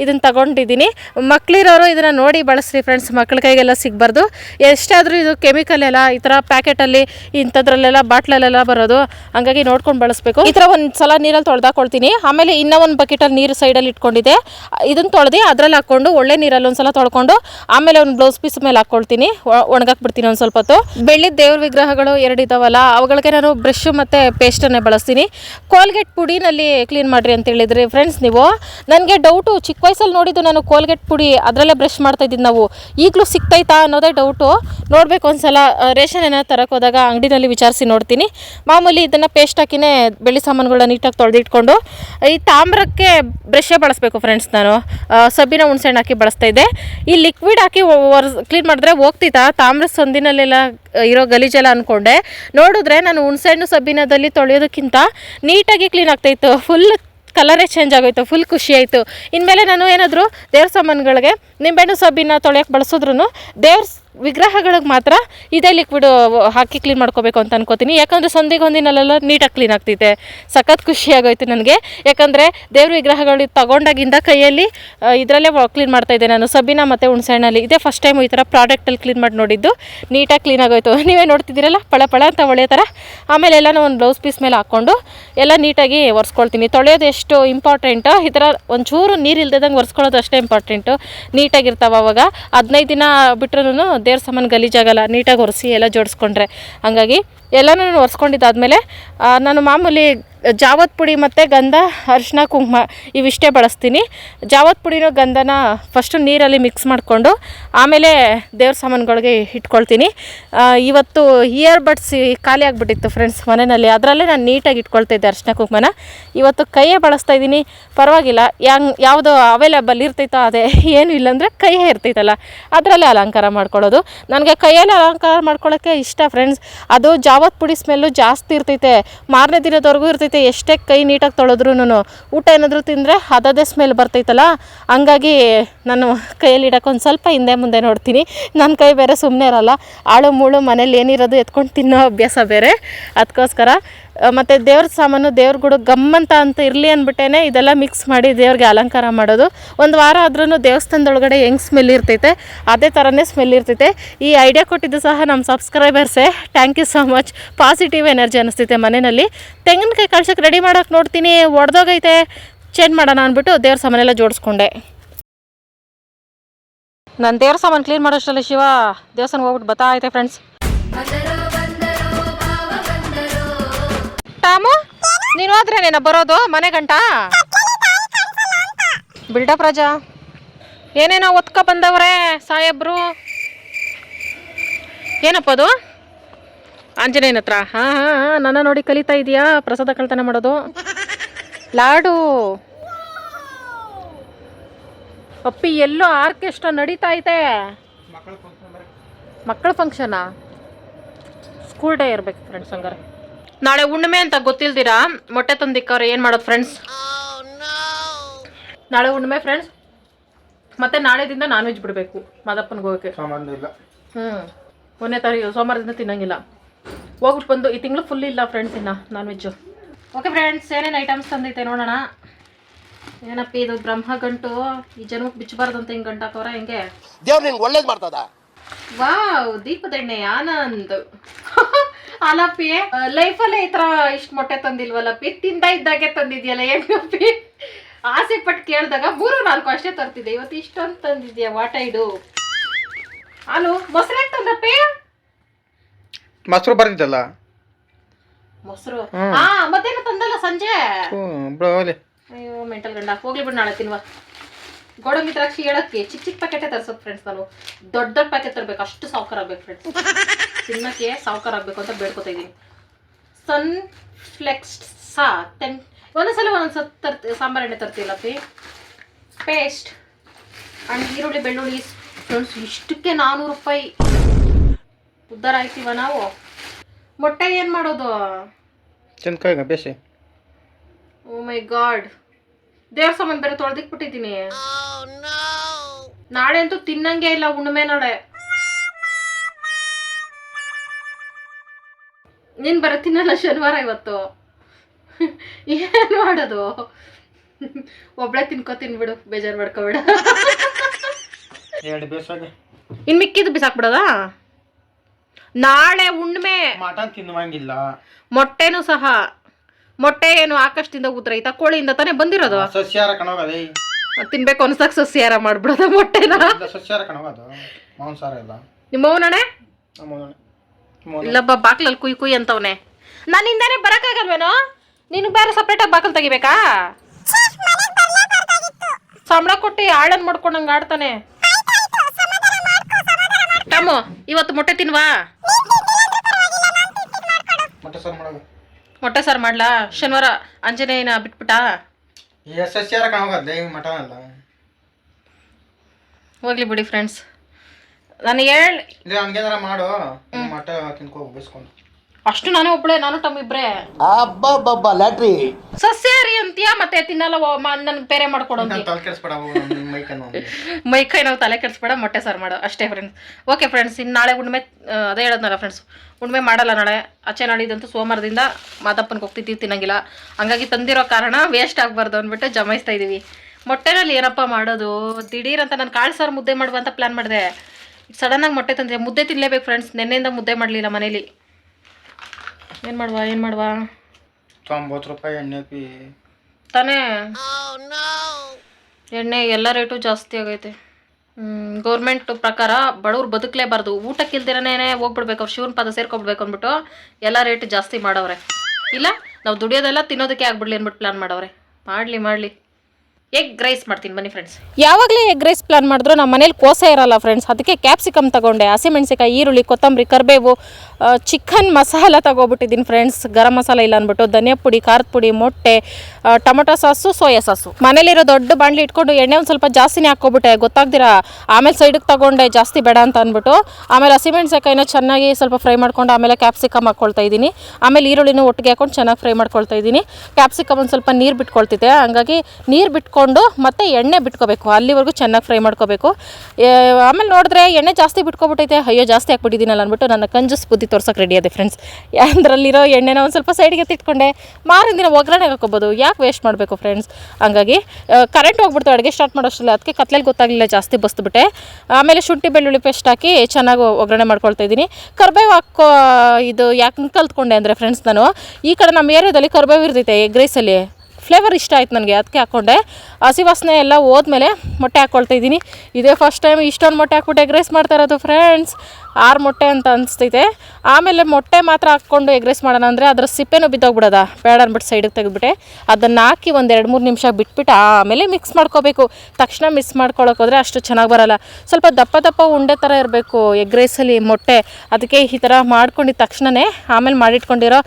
ಇದನ್ನು ತಗೊಂಡಿದ್ದೀನಿ. ಮಕ್ಕಳಿರೋರು ಇದನ್ನು ನೋಡಿ ಬಳಸ್ರಿ ಫ್ರೆಂಡ್ಸ್ ಮಕ್ಕಳ ಕೈಗೆಲ್ಲ ಸಿಗಬಾರ್ದು. ಎಷ್ಟಾದರೂ ಇದು ಕೆಮಿಕಲ್ ಎಲ್ಲ ಈ ಥರ ಪ್ಯಾಕೆಟಲ್ಲಿ ಇಂಥದ್ರಲ್ಲೆಲ್ಲ ಬಾಟ್ಲಿ ಬಟ್ಲಲ್ಲೆಲ್ಲ ಬರೋದು. ಹಂಗಾಗಿ ನೋಡ್ಕೊಂಡು ಬಳಸಬೇಕು. ಈ ಥರ ಒಂದು ಸಲ ನೀರಲ್ಲಿ ತೊಳೆದಾಕೊಳ್ತೀನಿ. ಆಮೇಲೆ ಇನ್ನೂ ಒಂದು ಬಕೆಟಲ್ಲಿ ನೀರು ಸೈಡಲ್ಲಿ ಇಟ್ಕೊಂಡಿದ್ದೆ. ಇದನ್ನು ತೊಳೆದು ಅದರಲ್ಲಿ ಹಾಕ್ಕೊಂಡು ಒಳ್ಳೆ ನೀರಲ್ಲಿ ಒಂದು ಸಲ ತೊಳ್ಕೊಂಡು ಆಮೇಲೆ ಒಂದು ಬ್ಲೌಸ್ ಪೀಸ್ ಮೇಲೆ ಹಾಕ್ಕೊಳ್ತೀನಿ. ಒಣಗಾಕ್ಬಿಡ್ತೀನಿ ಒಂದು ಸ್ವಲ್ಪ ಹೊತ್ತು. ಬೆಳ್ಳಿದ ದೇವ್ರ ವಿಗ್ರಹಗಳು ಎರಡು ಇದಾವಲ್ಲ ಅವುಗಳಿಗೆ ನಾನು ಬ್ರಷ್ ಮತ್ತು ಪೇಸ್ಟನ್ನೇ ಬಳಸ್ತೀನಿ. ಕೋಲ್ಗೇಟ್ ಪುಡಿನಲ್ಲಿ ಕ್ಲೀನ್ ಮಾಡಿರಿ ಅಂತ ಹೇಳಿದ್ರಿ ಫ್ರೆಂಡ್ಸ್ ನೀವು. ನನಗೆ ಡೌಟು ಚಿಕ್ಕ ವಯಸ್ಸಲ್ಲಿ ನೋಡಿದ್ದು ನಾನು ಕೋಲ್ಗೇಟ್ ಪುಡಿ ಅದರಲ್ಲೇ ಬ್ರಷ್ ಮಾಡ್ತಾ ನಾವು. ಈಗಲೂ ಸಿಗ್ತೈತಾ ಅನ್ನೋದೇ ಡೌಟು ನೋಡಬೇಕು ಒಂದು ಸಲ ರೇಷನ್ ಏನೋ ತರಕ್ಕೆ ಹೋದಾಗ ಅಂಗಡಿನಲ್ಲಿ ವಿಚಾರಿಸಿ ನೋಡ್ತೀನಿ. ಮಾಮೂಲಿ ಇದನ್ನು ಪೇಸ್ಟ್ ಹಾಕಿನೇ ಬೆಳ್ಳಿ ಸಾಮಾನುಗಳನ್ನ ನೀಟಾಗಿ ತೊಳೆದಿಟ್ಕೊಂಡು, ಈ ತಾಮ್ರಕ್ಕೆ ಬ್ರಷೇ ಬಳಸಬೇಕು ಫ್ರೆಂಡ್ಸ್ ನಾನು. ಸಬ್ಬಿನ ಹುಣ್ಸೆಹಣ್ಣು ಹಾಕಿ ಬಳಸ್ತಾ ಇದ್ದೆ. ಈ ಲಿಕ್ವಿಡ್ ಹಾಕಿ ಕ್ಲೀನ್ ಮಾಡಿದ್ರೆ ಹೋಗ್ತಿತ್ತಾ? ತಾಮ್ರ ಸಂದಿನಲ್ಲೆಲ್ಲ ಇರೋ ಗಲೀಜೆಲ್ಲ ಅಂದ್ಕೊಂಡೆ ನೋಡಿದ್ರೆ ನಾನು ಹುಣ್ಸೆಹಣ್ಣು ಸಬ್ಬಿನದಲ್ಲಿ ತೊಳೆಯೋದಕ್ಕಿಂತ ನೀಟಾಗಿ ಕ್ಲೀನ್ ಆಗ್ತಾಯಿತ್ತು. ಫುಲ್ ಕಲರೇ ಚೇಂಜ್ ಆಗೋಯ್ತು ಫುಲ್ ಖುಷಿ ಆಯಿತು. ಇನ್ಮೇಲೆ ನಾನು ಏನಾದರೂ ದೇವ್ರ ಸಾಮಾನುಗಳಿಗೆ ನಿಂಬೆಹಣ್ಣು ಸಬ್ಬಿನ ತೊಳೆಯೋಕೆ ಬಳಸಿದ್ರು ದೇವ್ರ ವಿಗ್ರಹಗಳಿಗೆ ಮಾತ್ರ ಇದೇ ಲಿಕ್ವಿಡ್ ಹಾಕಿ ಕ್ಲೀನ್ ಮಾಡ್ಕೋಬೇಕು ಅಂತ ಅನ್ಕೋತೀನಿ. ಯಾಕಂದರೆ ಸಂದಿಗೆ ಹೊಂದಿನಲ್ಲೆಲ್ಲ ನೀಟಾಗಿ ಕ್ಲೀನ್ ಆಗ್ತೈತೆ. ಸಖತ್ ಖುಷಿ ಆಗೋಯ್ತು ನನಗೆ. ಯಾಕಂದರೆ ದೇವ್ರ ವಿಗ್ರಹಗಳು ತಗೊಂಡಾಗಿಂದ ಕೈಯಲ್ಲಿ ಇದರಲ್ಲೇ ಕ್ಲೀನ್ ಮಾಡ್ತಾ ಇದ್ದೆ ನಾನು. ಸಬ್ಬಿನ ಮತ್ತು ಹುಣಸೆಹಣ್ಣಲ್ಲಿ. ಇದೇ ಫಸ್ಟ್ ಟೈಮ್ ಈ ಥರ ಪ್ರಾಡಕ್ಟಲ್ಲಿ ಕ್ಲೀನ್ ಮಾಡಿ ನೋಡಿದ್ದು. ನೀಟಾಗಿ ಕ್ಲೀನ್ ಆಗೋಯ್ತು. ನೀವೇ ನೋಡ್ತಿದ್ದೀರಲ್ಲ? ಪಳ ಪಳ ಅಂತ ಒಳ್ಳೆ ಥರ ಆಮೇಲೆ ಎಲ್ಲನೂ ಒಂದು ಬ್ಲೌಸ್ ಪೀಸ್ ಮೇಲೆ ಹಾಕ್ಕೊಂಡು ಎಲ್ಲ ನೀಟಾಗಿ ಒರೆಸ್ಕೊಳ್ತೀನಿ. ತೊಳೆಯೋದು ಎಷ್ಟು ಇಂಪಾರ್ಟೆಂಟು ಈ ಥರ ಒಂಚೂರು ನೀರು ಇಲ್ದಂಗೆ ಒರೆಸ್ಕೊಳ್ಳೋದು ಅಷ್ಟೇ ಇಂಪಾರ್ಟೆಂಟು ನೀಟಾಗಿರ್ತಾವೆ ಅವಾಗ. ಹದಿನೈದು ದಿನ ಬಿಟ್ರೂ ದೇವ್ರ ಸಾಮಾನು ಗಲೀಜಾಗಲ್ಲ ನೀಟಾಗಿ ಒರೆಸಿ ಎಲ್ಲ ಜೋಡಿಸ್ಕೊಂಡ್ರೆ. ಹಂಗಾಗಿ ಎಲ್ಲನೂ ಒರೆಸ್ಕೊಂಡಿದ್ದಾದಮೇಲೆ ನಾನು ಮಾಮೂಲಿ ಜಾವತ್ ಪುಡಿ ಮತ್ತು ಗಂಧ, ಅರಿಶಿನ, ಕುಂಕುಮ ಇವಿಷ್ಟೇ ಬಳಸ್ತೀನಿ. ಜಾವತ್ ಪುಡಿನೂ ಗಂಧನ ಫಸ್ಟು ನೀರಲ್ಲಿ ಮಿಕ್ಸ್ ಮಾಡಿಕೊಂಡು ಆಮೇಲೆ ದೇವ್ರ ಸಾಮಾನುಗಳಿಗೆ ಇಟ್ಕೊಳ್ತೀನಿ. ಇವತ್ತು ಇಯರ್ ಬಡ್ಸ್ ಖಾಲಿ ಆಗಿಬಿಟ್ಟಿತ್ತು ಫ್ರೆಂಡ್ಸ್ ಮನೆಯಲ್ಲಿ. ಅದರಲ್ಲೇ ನಾನು ನೀಟಾಗಿ ಇಟ್ಕೊಳ್ತಾ ಇದ್ದೆ ಅರಿಶಿನ, ಕುಂಕುಮನ. ಇವತ್ತು ಕೈಯೇ ಬಳಸ್ತಾ ಇದ್ದೀನಿ. ಪರವಾಗಿಲ್ಲ ಯಾಂಗ್ ಯಾವುದು ಅವೈಲೇಬಲ್ ಇರ್ತೈತೋ ಅದೇ. ಏನೂ ಇಲ್ಲಾಂದರೆ ಕೈಯೇ ಇರ್ತೈತಲ್ಲ. ಅದರಲ್ಲೇ ಅಲಂಕಾರ ಮಾಡ್ಕೊಳ್ಳೋದು. ನನಗೆ ಕೈಯಲ್ಲಿ ಅಲಂಕಾರ ಮಾಡ್ಕೊಳ್ಳೋಕ್ಕೆ ಇಷ್ಟ ಫ್ರೆಂಡ್ಸ್ ಅದು ಜಾವತ್ ಪುಡಿ ಸ್ಮೆಲ್ಲು ಜಾಸ್ತಿ ಇರ್ತೈತೆ. ಮಾರನೇ ದಿನದವರೆಗೂ ಇರ್ತೈತೆ. ಎಷ್ಟೇ ಕೈ ನೀಟಾಗಿ ತೊಳೆದ್ರೂ ಊಟ ಏನಾದರೂ ತಿಂದರೆ ಅದದೇ ಸ್ಮೆಲ್ ಬರ್ತೈತಲ್ಲ? ಹಂಗಾಗಿ ನಾನು ಕೈಯಲ್ಲಿ ಇಡೋಕೆ ಒಂದು ಸ್ವಲ್ಪ ಹಿಂದೆ ಮುಂದೆ ನೋಡ್ತೀನಿ. ನನ್ನ ಕೈ ಬೇರೆ ಸುಮ್ಮನೆ ಇರಲ್ಲ. ಆಳು ಮೂಳು ಮನೇಲಿ ಏನಿರೋದು ಎತ್ಕೊಂಡು ತಿನ್ನೋ ಅಭ್ಯಾಸ ಬೇರೆ. ಅದಕ್ಕೋಸ್ಕರ ಮತ್ತು ದೇವ್ರ ಸಾಮಾನು, ದೇವ್ರ ಗುಡ ಗಮ್ಮಂತ ಅಂತ ಇರಲಿ ಅಂದ್ಬಿಟ್ಟೇ ಇದೆಲ್ಲ ಮಿಕ್ಸ್ ಮಾಡಿ ದೇವ್ರಿಗೆ ಅಲಂಕಾರ ಮಾಡೋದು. ಒಂದು ವಾರ ಆದ್ರೂ ದೇವಸ್ಥಾನದೊಳಗಡೆ ಹೆಂಗೆ ಸ್ಮೆಲ್ ಇರ್ತೈತೆ, ಅದೇ ಥರನೇ ಸ್ಮೆಲ್ ಇರ್ತೈತೆ. ಈ ಐಡಿಯಾ ಕೊಟ್ಟಿದ್ದು ಸಹ ನಮ್ಮ ಸಬ್ಸ್ಕ್ರೈಬರ್ಸೇ thank you so much positive energy ಅನಿಸ್ತೈತೆ ಮನೆಯಲ್ಲಿ. ತೆಂಗಿನಕಾಯಿ ಕಳ್ಸೋಕ್ಕೆ ರೆಡಿ ಮಾಡೋಕ್ಕೆ ನೋಡ್ತೀನಿ, ಒಡೆದೋಗೈತೆ. ಚೇಂಜ್ ಮಾಡೋಣ ಅಂದ್ಬಿಟ್ಟು ದೇವ್ರ ಸಾಮಾನೆಲ್ಲ ಜೋಡಿಸ್ಕೊಂಡೆ. ನಾನು ದೇವ್ರ ಸಾಮಾನು ಕ್ಲೀನ್ ಮಾಡೋಷ್ಟರಲ್ಲಿ ಶಿವ ದೇವಸ್ಥಾನಕ್ಕೆ ಹೋಗ್ಬಿಟ್ಟು ಬತ್ತಾ ಐತೆ ಫ್ರೆಂಡ್ಸ್ ನೀನು ಬರೋದು? ಮನೆ ಗಂಟ? ಬಿಲ್ಡಪ್ ರಾಜ ಏನೇನೋ ಒತ್ಕ ಬಂದವ್ರೆ ಸಾಹೇಬ್ರು? ಏನಪ್ಪ ಅದು? ಆಂಜನೇಯನ ಹತ್ರ? ಹಾ ಹಾ, ಹಾಂ, ನನ್ನ ನೋಡಿ ಕಲಿತಾ ಇದೀಯಾ? ಪ್ರಸಾದ ಕಳ್ತನ ಮಾಡೋದು? ಲಾಡು. ಅಪ್ಪಿ, ಎಲ್ಲೋ ಆರ್ಕೆಸ್ಟ್ರಾ ನಡೀತಾ ಐತೆ ಮಕ್ಕಳ ಫಂಕ್ಷನಾ ಸ್ಕೂಲ್ ಡೇ ಇರ್ಬೇಕು ಫ್ರೆಂಡ್ಸ್ ಹಂಗಾರೆ. ನಾಳೆ ಹುಣ್ಣಿಮೆ ಅಂತ ಗೊತ್ತಿಲ್ದಿರಾ? ಮೊಟ್ಟೆ ತಂದಿಕ್ಕವ್ರೆ ಏನು ಮಾಡೋದು ಫ್ರೆಂಡ್ಸ್ ನಾಳೆ ಹುಣ್ಣಿಮೆ ಫ್ರೆಂಡ್ಸ್ ಮತ್ತೆ ನಾಳೆದಿಂದ ನಾನ್ ವೆಜ್ ಬಿಡಬೇಕು ಮಾದಪ್ಪನಿಗೆ ಹೋಗಕ್ಕೆ. ಹ್ಞೂ ಒಂದನೇ ತಾರೀಕು ಸೋಮವಾರದಿಂದ ತಿನ್ನಂಗಿಲ್ಲ. ಹೋಗ್ಬಿಟ್ಟು ಬಂದು ಈ ತಿಂಗಳು ಫುಲ್ ಇಲ್ಲ ಫ್ರೆಂಡ್ಸ್ ಇನ್ನ ನಾನ್ ವೆಜ್ಜು ಓಕೆ ಫ್ರೆಂಡ್ಸ್ ಏನೇನು ಐಟಮ್ಸ್ ತಂದೈತೆ ನೋಡೋಣ. ಏನಪ್ಪ ಇದು ಬ್ರಹ್ಮ ಗಂಟು ಈ ಜನಕ್ಕೆ ಬಿಚ್ಚಬಾರ್ದು ಅಂತ ಹಿಂಗೆ ಗಂಟು ಹಾಕೋರ ಹೆಂಗೆ? ದೇವ್ರು ಒಳ್ಳೇದ್ ಮಾಡ್ತದ? ವಾವ್ ದೀಪದೆಣ್ಣೆ ಆನಂದ್. ಅಲ್ಲಪ್ಪಿ ಲೈಫಲ್ಲೇ ಈ ತರ ಇಷ್ಟು ಮೊಟ್ಟೆ ತಂದಿಲ್ವಲ್ಲಪ್ಪಿ ತಿಂದ ಇದ್ದಾಗೆ ತಂದಿದ್ಯಲ್ಲ ಏನಪ್ಪಿ ಆಸೆ ಪಟ್ಟು ಕೇಳಿದಾಗ ಮೂರು ನಾಲ್ಕು ಅಷ್ಟೇ ತರ್ತಿದ್ದೆ. ಇವತ್ತು ಇಷ್ಟೊಂದು ತಂದಿದ್ಯಾ ವಾಟ ಇಡು ಅಲೋ ಮೊಸರು ತಂದಪ್ಪಿ? ಮೊಸರು ಬರ್ತಿದ್ದಲ್ಲ ಮೊಸರು? ಹಾ ಮತ್ತೇನು ತಂದಲ್ಲ ಸಂಜೆ? ಅಯ್ಯೋ ಮೆಂಟಲ್ ಗಂಡ. ಹೋಗ್ಲಿ ಬಿಡು ನಾಳೆ ತಿನ್ನುವ. ಗೋಡಂಬಿ ದ್ರಾಕ್ಷಿ ಹೇಳಕ್ಕೆ ಚಿಕ್ಕ ಚಿಕ್ಕ ಪ್ಯಾಕೆಟೇ ತರಿಸೋದು ಫ್ರೆಂಡ್ಸ್ ನಾನು. ದೊಡ್ಡ ದೊಡ್ಡ ಪ್ಯಾಕೆಟ್ ತರಬೇಕು ಅಷ್ಟು ಸಾವುಕಾರ ಆಗ್ಬೇಕು ಫ್ರೆಂಡ್ಸ್ ತಿನ್ನಕ್ಕೆ ಸಾವುಕಾರ ಆಗ್ಬೇಕು ಅಂತ ಬೇಡ್ಕೊತಾ ಇದ್ದೀನಿ. ಸನ್ ಫ್ಲೆಕ್ಸ್ ಸಾ ತೆನ್ ಒಂದೊಂದ್ಸಲ ಒಂದೊಂದು ತರ್ತಿ ಸಾಂಬಾರ್ ಎಣ್ಣೆ ತರ್ತಿಲ್ಲಪ್ಪಿ ಪೇಸ್ಟ್ ಅಂಡ್ ಈರುಳ್ಳಿ ಬೆಳ್ಳುಳ್ಳಿ ಫ್ರೆಂಡ್ಸ್ ಇಷ್ಟಕ್ಕೆ ನಾನ್ನೂರು ರೂಪಾಯಿ. ಉದ್ದಾರ ಆಯ್ತೀವ ನಾವು? ಮೊಟ್ಟೆ ಏನು ಮಾಡೋದು? ಚೆಂದ ಬೇಸಿ. ಓ ಮೈ ಗಾಡ್ ದೇವ್ರ ಸಾಮಾನು ಬೇರೆ ತೊಳೆದಿಕ್ಬಿಟ್ಟಿದ್ದೀನಿ ನಾಳೆ ಅಂತೂ ತಿನ್ನಂಗೆ ಇಲ್ಲ ಹುಣ್ಣಿಮೆ ನಾಳೆ. ನೀನ್ ಬರ ತಿನ್ನಲ್ಲ ಶನಿವಾರ ಇವತ್ತು. ಏನ್ ಮಾಡೋದು? ಒಬ್ಳೆ ತಿನ್ಕೋತೀನಿ ಬಿಡು ಬೇಜಾರು ಮಾಡ್ಕೋಬೇಡ. ಎರಡು ಬೇಸಾಗಿ ಇನ್ ಮಿಕ್ಕಿದ್ದು ಬಿಸಾಕ್ಬಿಡೋದಾ? ನಾಳೆ ಹುಣ್ಣಿಮೆ ಮಟನ್ ತಿನ್ನುವಂಗಿಲ್ಲ ಮೊಟ್ಟೆನೂ ಸಹ. ಮೊಟ್ಟೆ ಏನು ಆಕಾಶದಿಂದ ಉದ್ರೈತ? ಕೋಳಿಯಿಂದ ತಾನೇ ಬಂದಿರೋದು? ಸಸ್ಯಾರ ಕಣೋಗದೆ ತಿನ್ಬೇಕು ಅನ್ಸಕ್ ಸಸ್ಯಾರ ಮಾಡ್ಬಿಡೋದ ಮೊಟ್ಟೆನ. ಕಣವ ಕಣೋಗದು ಮಾಂಸಾರ ಇಲ್ಲ ನಮ್ಮವ್ನು- ಇಲ್ಲಪ್ಪ ಬಾಕ್ಲಲ್ಲಿ ಕುಯ್ ಕುಯ್ ಅಂತವನೆ. ನನ್ನಿಂದಾನೆ ಬರಕ್ಕಾಗಲ್ವೇನೋ? ನೀನು ಬೇರೆ ಸಪ್ರೇಟಾಗಿ ಬಾಕಲ್ ತೆಗಿಬೇಕಾ? ಸಂಬಳ ಕೊಟ್ಟು ಆಳನ್ ಮಾಡ್ಕೊಂಡಂಗ ಆಡ್ತಾನೆ. ಟಮು ಇವತ್ತು ಮೊಟ್ಟೆ ತಿನ್ವಾ? ಮೊಟ್ಟೆ ಸಾರು ಮೊಟ್ಟೆ ಸಾರು ಮಾಡ್ಲಾ? ಶನಿವಾರ ಅಂಜನೇಯನ ಬಿಟ್ಬಿಟ್ಟಾ? ಈಗ ಸಸ್ಯಾಹಾರ ಕಣೋಗದೆ ಮಠ ಅಲ್ಲ. ಹೋಗ್ಲಿ ಬಿಡಿ ಫ್ರೆಂಡ್ಸ್ ನಾನು ಹೇಳಿ ಇಲ್ಲ ಹಂಗೇನಾರ ಮಾಡು ಮಟ ತಿನ್ಕೋ ಬೇಸ್ಕೊಂಡು ಅಷ್ಟು ನಾನೇ ಒಬ್ಳೆ ನಾನು ತಮ್ಮ ಇಬ್ರೆ. ಅಬ್ಬಬ್ಬಬ್ಬ ಲ್ಯಾಟ್ರಿ. ಸಸ್ಯಾಹಾರಿ ಅಂತೀಯ ಮತ್ತೆ ತಿನ್ನಲ್ಲ ನನ್ ಬೇರೆ ಮಾಡ್ಕೊಡು ಅಂತ ನಾನು ತಲೆ ಕೆಡಿಸ್ಬೇಡ ಮೈ ಕೈ ನಾವು ತಲೆ ಕೆಡಿಸ್ಬೇಡ ಮೊಟ್ಟೆ ಸಾರು ಮಾಡು. ಅಷ್ಟೇ ಫ್ರೆಂಡ್ಸ್ ಓಕೆ ಫ್ರೆಂಡ್ಸ್ ಇನ್ನು ನಾಳೆ ಹುಣ್ಣಿಮೆ ಆ, ಅದೇ ಹೇಳೋದ್ನಲ್ಲ ಫ್ರೆಂಡ್ಸ್ ಹುಣ್ಣಿಮೆ ಮಾಡಲ್ಲ ನಾಳೆ. ಆಚೆ ನಾಳಿದಂತೂ ಸೋಮವಾರದಿಂದ ಮಾದಪ್ಪನಿಗೆ ಹೋಗ್ತಿದ್ದೀವಿ ತಿನ್ನಂಗಿಲ್ಲ. ಹಂಗಾಗಿ ತಂದಿರೋ ಕಾರಣ ವೇಸ್ಟ್ ಆಗಬಾರ್ದು ಅಂದ್ಬಿಟ್ಟು ಜಮಾಯಿಸ್ತಾ ಇದ್ದೀವಿ ಮೊಟ್ಟೆನಲ್ಲಿ ಏನಪ್ಪ ಮಾಡೋದು? ದಿಢೀರ್ ಅಂತ ನಾನು ಕಾಳು ಸಾರು ಮುದ್ದೆ ಮಾಡುವ ಅಂತ ಪ್ಲ್ಯಾನ್ ಮಾಡಿದೆ. ಸಡನ್ನಾಗಿ ಮೊಟ್ಟೆ ತಂದಿದೆ. ಮುದ್ದೆ ತಿನ್ನಲೇಬೇಕು ಫ್ರೆಂಡ್ಸ್ ನಿನ್ನೆಯಿಂದ ಮುದ್ದೆ ಮಾಡಲಿಲ್ಲ ಮನೇಲಿ. ಏನು ಮಾಡುವ ಏನು ಮಾಡುವ? ತೊಂಬತ್ತು ರೂಪಾಯಿ ಎಣ್ಣೆ ಪಿ. ತಾನೇ? ಎಣ್ಣೆ ಎಲ್ಲ ರೇಟು ಜಾಸ್ತಿ ಆಗೈತೆ. ಗೌರ್ಮೆಂಟ್ ಪ್ರಕಾರ ಬಡವ್ರು ಬದುಕಲೇಬಾರ್ದು. ಊಟಕ್ಕೆ ಇಲ್ದಿರನೇ ಹೋಗ್ಬಿಡ್ಬೇಕು ಅವ್ರು ಶಿವನ ಪದ ಸೇರ್ಕೊಬಿಡ್ಬೇಕು ಅಂದ್ಬಿಟ್ಟು ಎಲ್ಲ ರೇಟ್ ಜಾಸ್ತಿ ಮಾಡವ್ರೆ. ಇಲ್ಲ ನಾವು ದುಡಿಯೋದೆಲ್ಲ ತಿನ್ನೋದಕ್ಕೆ ಆಗ್ಬಿಡ್ಲಿ ಅಂದ್ಬಿಟ್ಟು ಪ್ಲಾನ್ ಮಾಡವ್ರೆ. ಮಾಡಲಿ ಮಾಡಲಿ. ಎಗ್ ರೈಸ್ ಮಾಡ್ತೀನಿ, ಬನ್ನಿ ಫ್ರೆಂಡ್ಸ್ ಯಾವಾಗಲೇ ಎಗ್ ರೈಸ್ ಪ್ಲಾನ್ ಮಾಡಿದ್ರು ನಮ್ಮ ಮನೇಲಿ ಕೋಸೆ ಇರಲ್ಲ ಫ್ರೆಂಡ್ಸ್ ಅದಕ್ಕೆ ಕ್ಯಾಪ್ಸಿಕಮ್ ತಗೊಂಡೆ ಹಸಿಮೆಣಸಿಕಾಯಿ ಈರುಳ್ಳಿ, ಕೊತ್ತಂಬರಿ, ಕರಿಬೇವು ಚಿಕನ್ ಮಸಾಲ ತಗೊಬಿಟ್ಟಿದ್ದೀನಿ ಫ್ರೆಂಡ್ಸ್ ಗರಂ ಮಸಾಲ ಇಲ್ಲ ಅಂದ್ಬಿಟ್ಟು ಧನಿಯಾ ಪುಡಿ, ಖಾರದ ಪುಡಿ, ಮೊಟ್ಟೆ ಟೊಮೊಟೊ ಸಾಸು, ಸೋಯಾ ಸಾಸು. ಮನೇಲಿರೋ ದೊಡ್ಡ ಬಾಣಲಿ ಇಟ್ಕೊಂಡು ಎಣ್ಣೆ ಒಂದು ಸ್ವಲ್ಪ ಜಾಸ್ತಿನೇ ಹಾಕ್ಕೊಬಿಟ್ಟೆ. ಗೊತ್ತಾಗ್ದಿರಾ? ಆಮೇಲೆ ಸೈಡಿಗೆ ತಗೊಂಡೆ, ಜಾಸ್ತಿ ಬೇಡ ಅಂತ ಅಂದ್ಬಿಟ್ಟು. ಆಮೇಲೆ ಹಸಿಮೆಣಸಿಕಾಯಿನ ಚೆನ್ನಾಗಿ ಸ್ವಲ್ಪ ಫ್ರೈ ಮಾಡ್ಕೊಂಡು ಆಮೇಲೆ ಕ್ಯಾಪ್ಸಿಕಮ್ ಹಾಕ್ಕೊಳ್ತಾ ಇದ್ದೀನಿ. ಆಮೇಲೆ ಈರುಳ್ಳಿನೂ ಒಟ್ಟಿಗೆ ಹಾಕೊಂಡು ಚೆನ್ನಾಗಿ ಫ್ರೈ ಮಾಡ್ಕೊಳ್ತಾ ಇದ್ದೀನಿ. ಕ್ಯಾಪ್ಸಿಕಮ್ ಒಂದು ಸ್ವಲ್ಪ ನೀರು ಬಿಟ್ಕೊಳ್ತಿದ್ದೆ. ಹಂಗಾಗಿ ನೀರು ಬಿಟ್ಕೊಂಡು ಮತ್ತೆ ಎಣ್ಣೆ ಬಿಟ್ಕೋಬೇಕು. ಅಲ್ಲಿವರೆಗೂ ಚೆನ್ನಾಗಿ ಫ್ರೈ ಮಾಡ್ಕೋಬೇಕು. ಆಮೇಲೆ ನೋಡಿದ್ರೆ ಎಣ್ಣೆ ಜಾಸ್ತಿ ಬಿಟ್ಕೊಬಿಟ್ಟೈತೆ. ಅಯ್ಯೋ, ಜಾಸ್ತಿ ಹಾಕ್ಬಿಟ್ಟಿದ್ದೀನಲ್ಲ ಅಂದ್ಬಿಟ್ಟು ನನ್ನ ಕಂಜಸ್ ಬುದ್ಧಿ ತೋರ್ಸೋಕೆ ರೆಡಿ ಅದೇ ಫ್ರೆಂಡ್ಸ್ ಅದರಲ್ಲಿರೋ ಎಣ್ಣೆನ ಒಂದು ಸ್ವಲ್ಪ ಸೈಡ್ಗೆ ತಿಟ್ಕೊಂಡೆ. ಮಾರಿನ ದಿನ ಒಗ್ಗರಣೆ ಹಾಕೋಬೋದು. ಯಾಕೆ ವೇಸ್ಟ್ ಮಾಡಬೇಕು ಫ್ರೆಂಡ್ಸ್ ಹಂಗಾಗಿ ಕರೆಂಟ್ ಹೋಗ್ಬಿಡ್ತು ಅಡುಗೆ ಸ್ಟಾರ್ಟ್ ಮಾಡೋಷ್ಟಲ್ಲ ಅದಕ್ಕೆ ಕತ್ಲೆಲಿ ಗೊತ್ತಾಗಲಿಲ್ಲ, ಜಾಸ್ತಿ ಬಸ್ದುಬಿಟ್ಟೆ. ಆಮೇಲೆ ಶುಂಠಿ ಬೆಳ್ಳುಳ್ಳಿ ಪೇಸ್ಟ್ ಹಾಕಿ ಚೆನ್ನಾಗಿ ಒಗ್ಗರಣೆ ಮಾಡ್ಕೊಳ್ತಾ ಇದ್ದೀನಿ. ಕರ್ಬೇವು ಹಾಕೋ ಇದು ಯಾಕೆ ಕಲ್ತ್ಕೊಂಡೆ ಅಂದರೆ ಫ್ರೆಂಡ್ಸ್ ನಾನು, ಈ ಕಡೆ ನಮ್ಮ ಏರಿಯಾದಲ್ಲಿ ಕರ್ಬೇವು ಇರ್ತೈತೆ ಎಗ್ ರೈಸಲ್ಲಿ ಫ್ಲೇವರ್ ಇಷ್ಟ ಆಯ್ತು ನನಗೆ, ಅದಕ್ಕೆ ಹಾಕ್ಕೊಂಡೆ ಹಸಿ ವಾಸನೆ ಎಲ್ಲ ಹೋದ್ಮೇಲೆ ಮೊಟ್ಟೆ ಹಾಕ್ಕೊಳ್ತಾ ಇದ್ದೀನಿ. ಇದೇ ಫಸ್ಟ್ ಟೈಮ್ ಇಷ್ಟೊಂದು ಮೊಟ್ಟೆ ಹಾಕ್ಬಿಟ್ಟು ಎಗ್ ರೈಸ್ ಮಾಡ್ತಾ ಇರೋದು ಫ್ರೆಂಡ್ಸ್ ಆರು ಮೊಟ್ಟೆ ಅಂತ ಅನಿಸ್ತೈತೆ ಆಮೇಲೆ ಮೊಟ್ಟೆ ಮಾತ್ರ ಹಾಕ್ಕೊಂಡು ಎಗ್ ರೈಸ್ ಮಾಡೋಣ ಅಂದರೆ ಅದರ ಸಿಪ್ಪೆನೂ ಬಿದ್ದೋಗ್ಬಿಡೋದ. ಬೇಡ ಅಂದ್ಬಿಟ್ಟು ಸೈಡಿಗೆ ತೆಗೆದ್ಬಿಟ್ಟೆ. ಅದನ್ನು ಹಾಕಿ ಒಂದು ಎರಡು ಮೂರು ನಿಮಿಷ ಬಿಟ್ಬಿಟ್ಟು ಆಮೇಲೆ ಮಿಕ್ಸ್ ಮಾಡ್ಕೋಬೇಕು. ತಕ್ಷಣ ಮಿಕ್ಸ್ ಮಾಡ್ಕೊಳ್ಳೋಕೋದ್ರೆ ಅಷ್ಟು ಚೆನ್ನಾಗಿ ಬರೋಲ್ಲ. ಸ್ವಲ್ಪ ದಪ್ಪ ದಪ್ಪ ಉಂಡೆ ಥರ ಇರಬೇಕು ಎಗ್ ರೈಸಲ್ಲಿ ಮೊಟ್ಟೆ. ಅದಕ್ಕೆ ಈ ಥರ ಮಾಡ್ಕೊಂಡಿದ ತಕ್ಷಣವೇ ಆಮೇಲೆ ಮಾಡಿಟ್ಕೊಂಡಿರೋ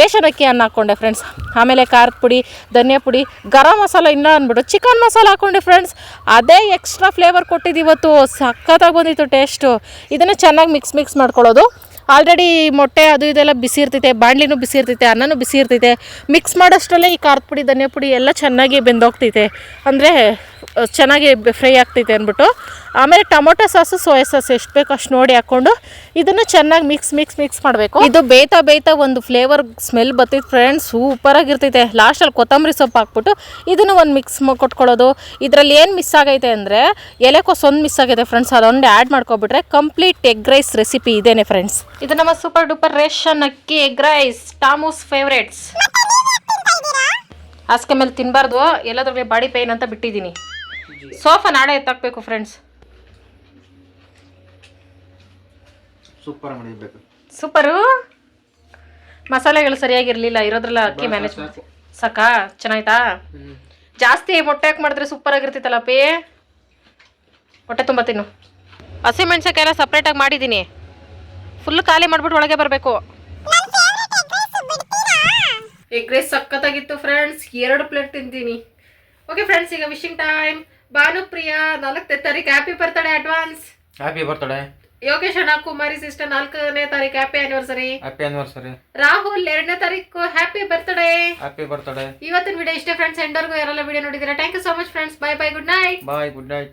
ರೇಷನ್ ಅಕ್ಕಿ ಅನ್ನ ಹಾಕ್ಕೊಂಡೆ ಫ್ರೆಂಡ್ಸ್ ಆಮೇಲೆ ಖಾರದ ಪುಡಿ, ಧನಿಯಾ ಪುಡಿ, ಗರಂ ಮಸಾಲ ಇಲ್ಲ ಅಂದ್ಬಿಟ್ಟು ಚಿಕನ್ ಮಸಾಲ ಹಾಕ್ಕೊಂಡೆ ಫ್ರೆಂಡ್ಸ್ ಅದೇ ಎಕ್ಸ್ಟ್ರಾ ಫ್ಲೇವರ್ ಕೊಟ್ಟಿದ್ದು ಇವತ್ತು. ಸಖತ್ತಾಗಿ ಬಂದಿತ್ತು ಟೇಸ್ಟು ಇದನ್ನು ಚೆನ್ನಾಗಿ ಮಿಕ್ಸ್ ಮಿಕ್ಸ್ ಮಾಡ್ಕೊಳ್ಳೋದು. ಆಲ್ರೆಡಿ ಮೊಟ್ಟೆ ಅದು ಇದೆಲ್ಲ ಬಿಸಿ ಇರ್ತೈತೆ, ಬಾಣಲಿನೂ ಬಿಸಿ ಇರ್ತೈತೆ, ಅನ್ನನೂ ಬಿಸಿ ಇರ್ತೈತೆ. ಮಿಕ್ಸ್ ಮಾಡೋಷ್ಟರಲ್ಲೇ ಈ ಖಾರದ ಪುಡಿ, ಧನಿಯಾ ಪುಡಿ ಎಲ್ಲ ಚೆನ್ನಾಗಿ ಬೆಂದೋಗ್ತೈತೆ. ಅಂದರೆ ಚೆನ್ನಾಗಿ ಫ್ರೈ ಆಗ್ತೈತೆ ಅಂದ್ಬಿಟ್ಟು. ಆಮೇಲೆ ಟೊಮೊಟೊ ಸಾಸು ಸೋಯಾ ಸಾಸ್ ಎಷ್ಟು ಬೇಕು ಅಷ್ಟು ನೋಡಿ ಹಾಕ್ಕೊಂಡು ಇದನ್ನು ಚೆನ್ನಾಗಿ ಮಿಕ್ಸ್ ಮಿಕ್ಸ್ ಮಿಕ್ಸ್ ಮಾಡಬೇಕು. ಇದು ಬೇಯ್ತಾ ಬೇಯ್ತಾ ಒಂದು ಫ್ಲೇವರ್ ಸ್ಮೆಲ್ ಬರ್ತೈತೆ ಫ್ರೆಂಡ್ಸ್ ಸೂಪರಾಗಿರ್ತೈತೆ ಲಾಸ್ಟಲ್ಲಿ ಕೊತ್ತಂಬರಿ ಸೊಪ್ಪು ಹಾಕ್ಬಿಟ್ಟು ಇದನ್ನು ಒಂದು ಮಿಕ್ಸ್ ಕೊಟ್ಕೊಳ್ಳೋದು. ಇದರಲ್ಲಿ ಏನು ಮಿಸ್ ಆಗೈತೆ ಅಂದರೆ ಎಲೆಕೋಸು ಒಂದು ಮಿಸ್ ಆಗೈತೆ ಫ್ರೆಂಡ್ಸ್ ಅದೊಂದು ಆ್ಯಡ್ ಮಾಡ್ಕೊಬಿಟ್ರೆ ಕಂಪ್ಲೀಟ್ ಎಗ್ ರೈಸ್ ರೆಸಿಪಿ ಇದೇನೆ ಫ್ರೆಂಡ್ಸ್ ಇದು ನಮ್ಮ ಸೂಪರ್ ಡೂಪರ್ ರೇಷನ್ ಅಕ್ಕಿ ಎಗ್ ರೈಸ್ ಟಾಮೂಸ್ ಫೇವ್ರೇಟ್ಸ್ ಹಾಸಿಗೆ ಮೇಲೆ ತಿನ್ನಬಾರ್ದು ಎಲ್ಲದ್ರಲ್ಲಿ ಬಾಡಿ ಪೇಯ್ನ್ ಅಂತ ಬಿಟ್ಟಿದ್ದೀನಿ. ಸೋಫಾ ನಾಳೆ ಎತ್ತಾಕ್ಬೇಕು ಫ್ರೆಂಡ್ಸ್ ಸೂಪರ್ ಮಸಾಲೆಗಳು ಸರಿಯಾಗಿರ್ಲಿಲ್ಲ ಇರೋದ್ರಲ್ಲ ಅಕ್ಕಿ ಮ್ಯಾನೇಜ್ ಸಾಕಾ. ಚೆನ್ನಾಯ್ತಾ? ಜಾಸ್ತಿ ಮೊಟ್ಟೆ ಹಾಕಿ ಮಾಡಿದ್ರೆ ಸೂಪರ್ ಆಗಿರ್ತಿತ್ತಲ್ಲ ಪೇ ಹೊಟ್ಟೆ ತುಂಬ ತಿನ್ನು. ಹಸಿಮೆಣ್ಸಿನ್ಕಾಯಿ ಎಲ್ಲ ಸಪ್ರೇಟಾಗಿ ಮಾಡಿದ್ದೀನಿ. ಫುಲ್ ಖಾಲಿ ಮಾಡಿಬಿಟ್ಟು ಒಳಗೆ ಬರಬೇಕು. ಎಗ್ ರೈಸ್ ಸಖತ್ತಾಗಿತ್ತು ಫ್ರೆಂಡ್ಸ್ ಎರಡು ಪ್ಲೇಟ್ ತಿಂತೀನಿ. ಓಕೆ ಫ್ರೆಂಡ್ಸ್ ಈಗ ವಿಶಿಂಗ್ ಟೈಮ್ ಭಾನುಪ್ರಿಯಾ ನಾಲ್ಕನೇ ತಾರೀಕು happy birthday advance happy birthday Yogesh ಅಣ್ಣ ಕುಮಾರಿ ಸಿಸ್ಟರ್ ನಾಲ್ಕನೇ ತಾರೀಕು happy anniversary happy anniversary Rahul ಎರಡನೇ ತಾರೀಕು ಹ್ಯಾಪಿ ಬರ್ತಡೆ ಹ್ಯಾಪಿ ಬರ್ತಡೆ ಇವತ್ತಿನ ವಿಡಿಯೋ ಇಷ್ಟೇ ಫ್ರೆಂಡ್ಸ್ ಎಂಡರ್ಗೂ ಯಾರೆಲ್ಲ ವಿಡಿಯೋ ನೋಡಿದ್ದೀರಾ? Thank you so much friends bye bye good night bye good night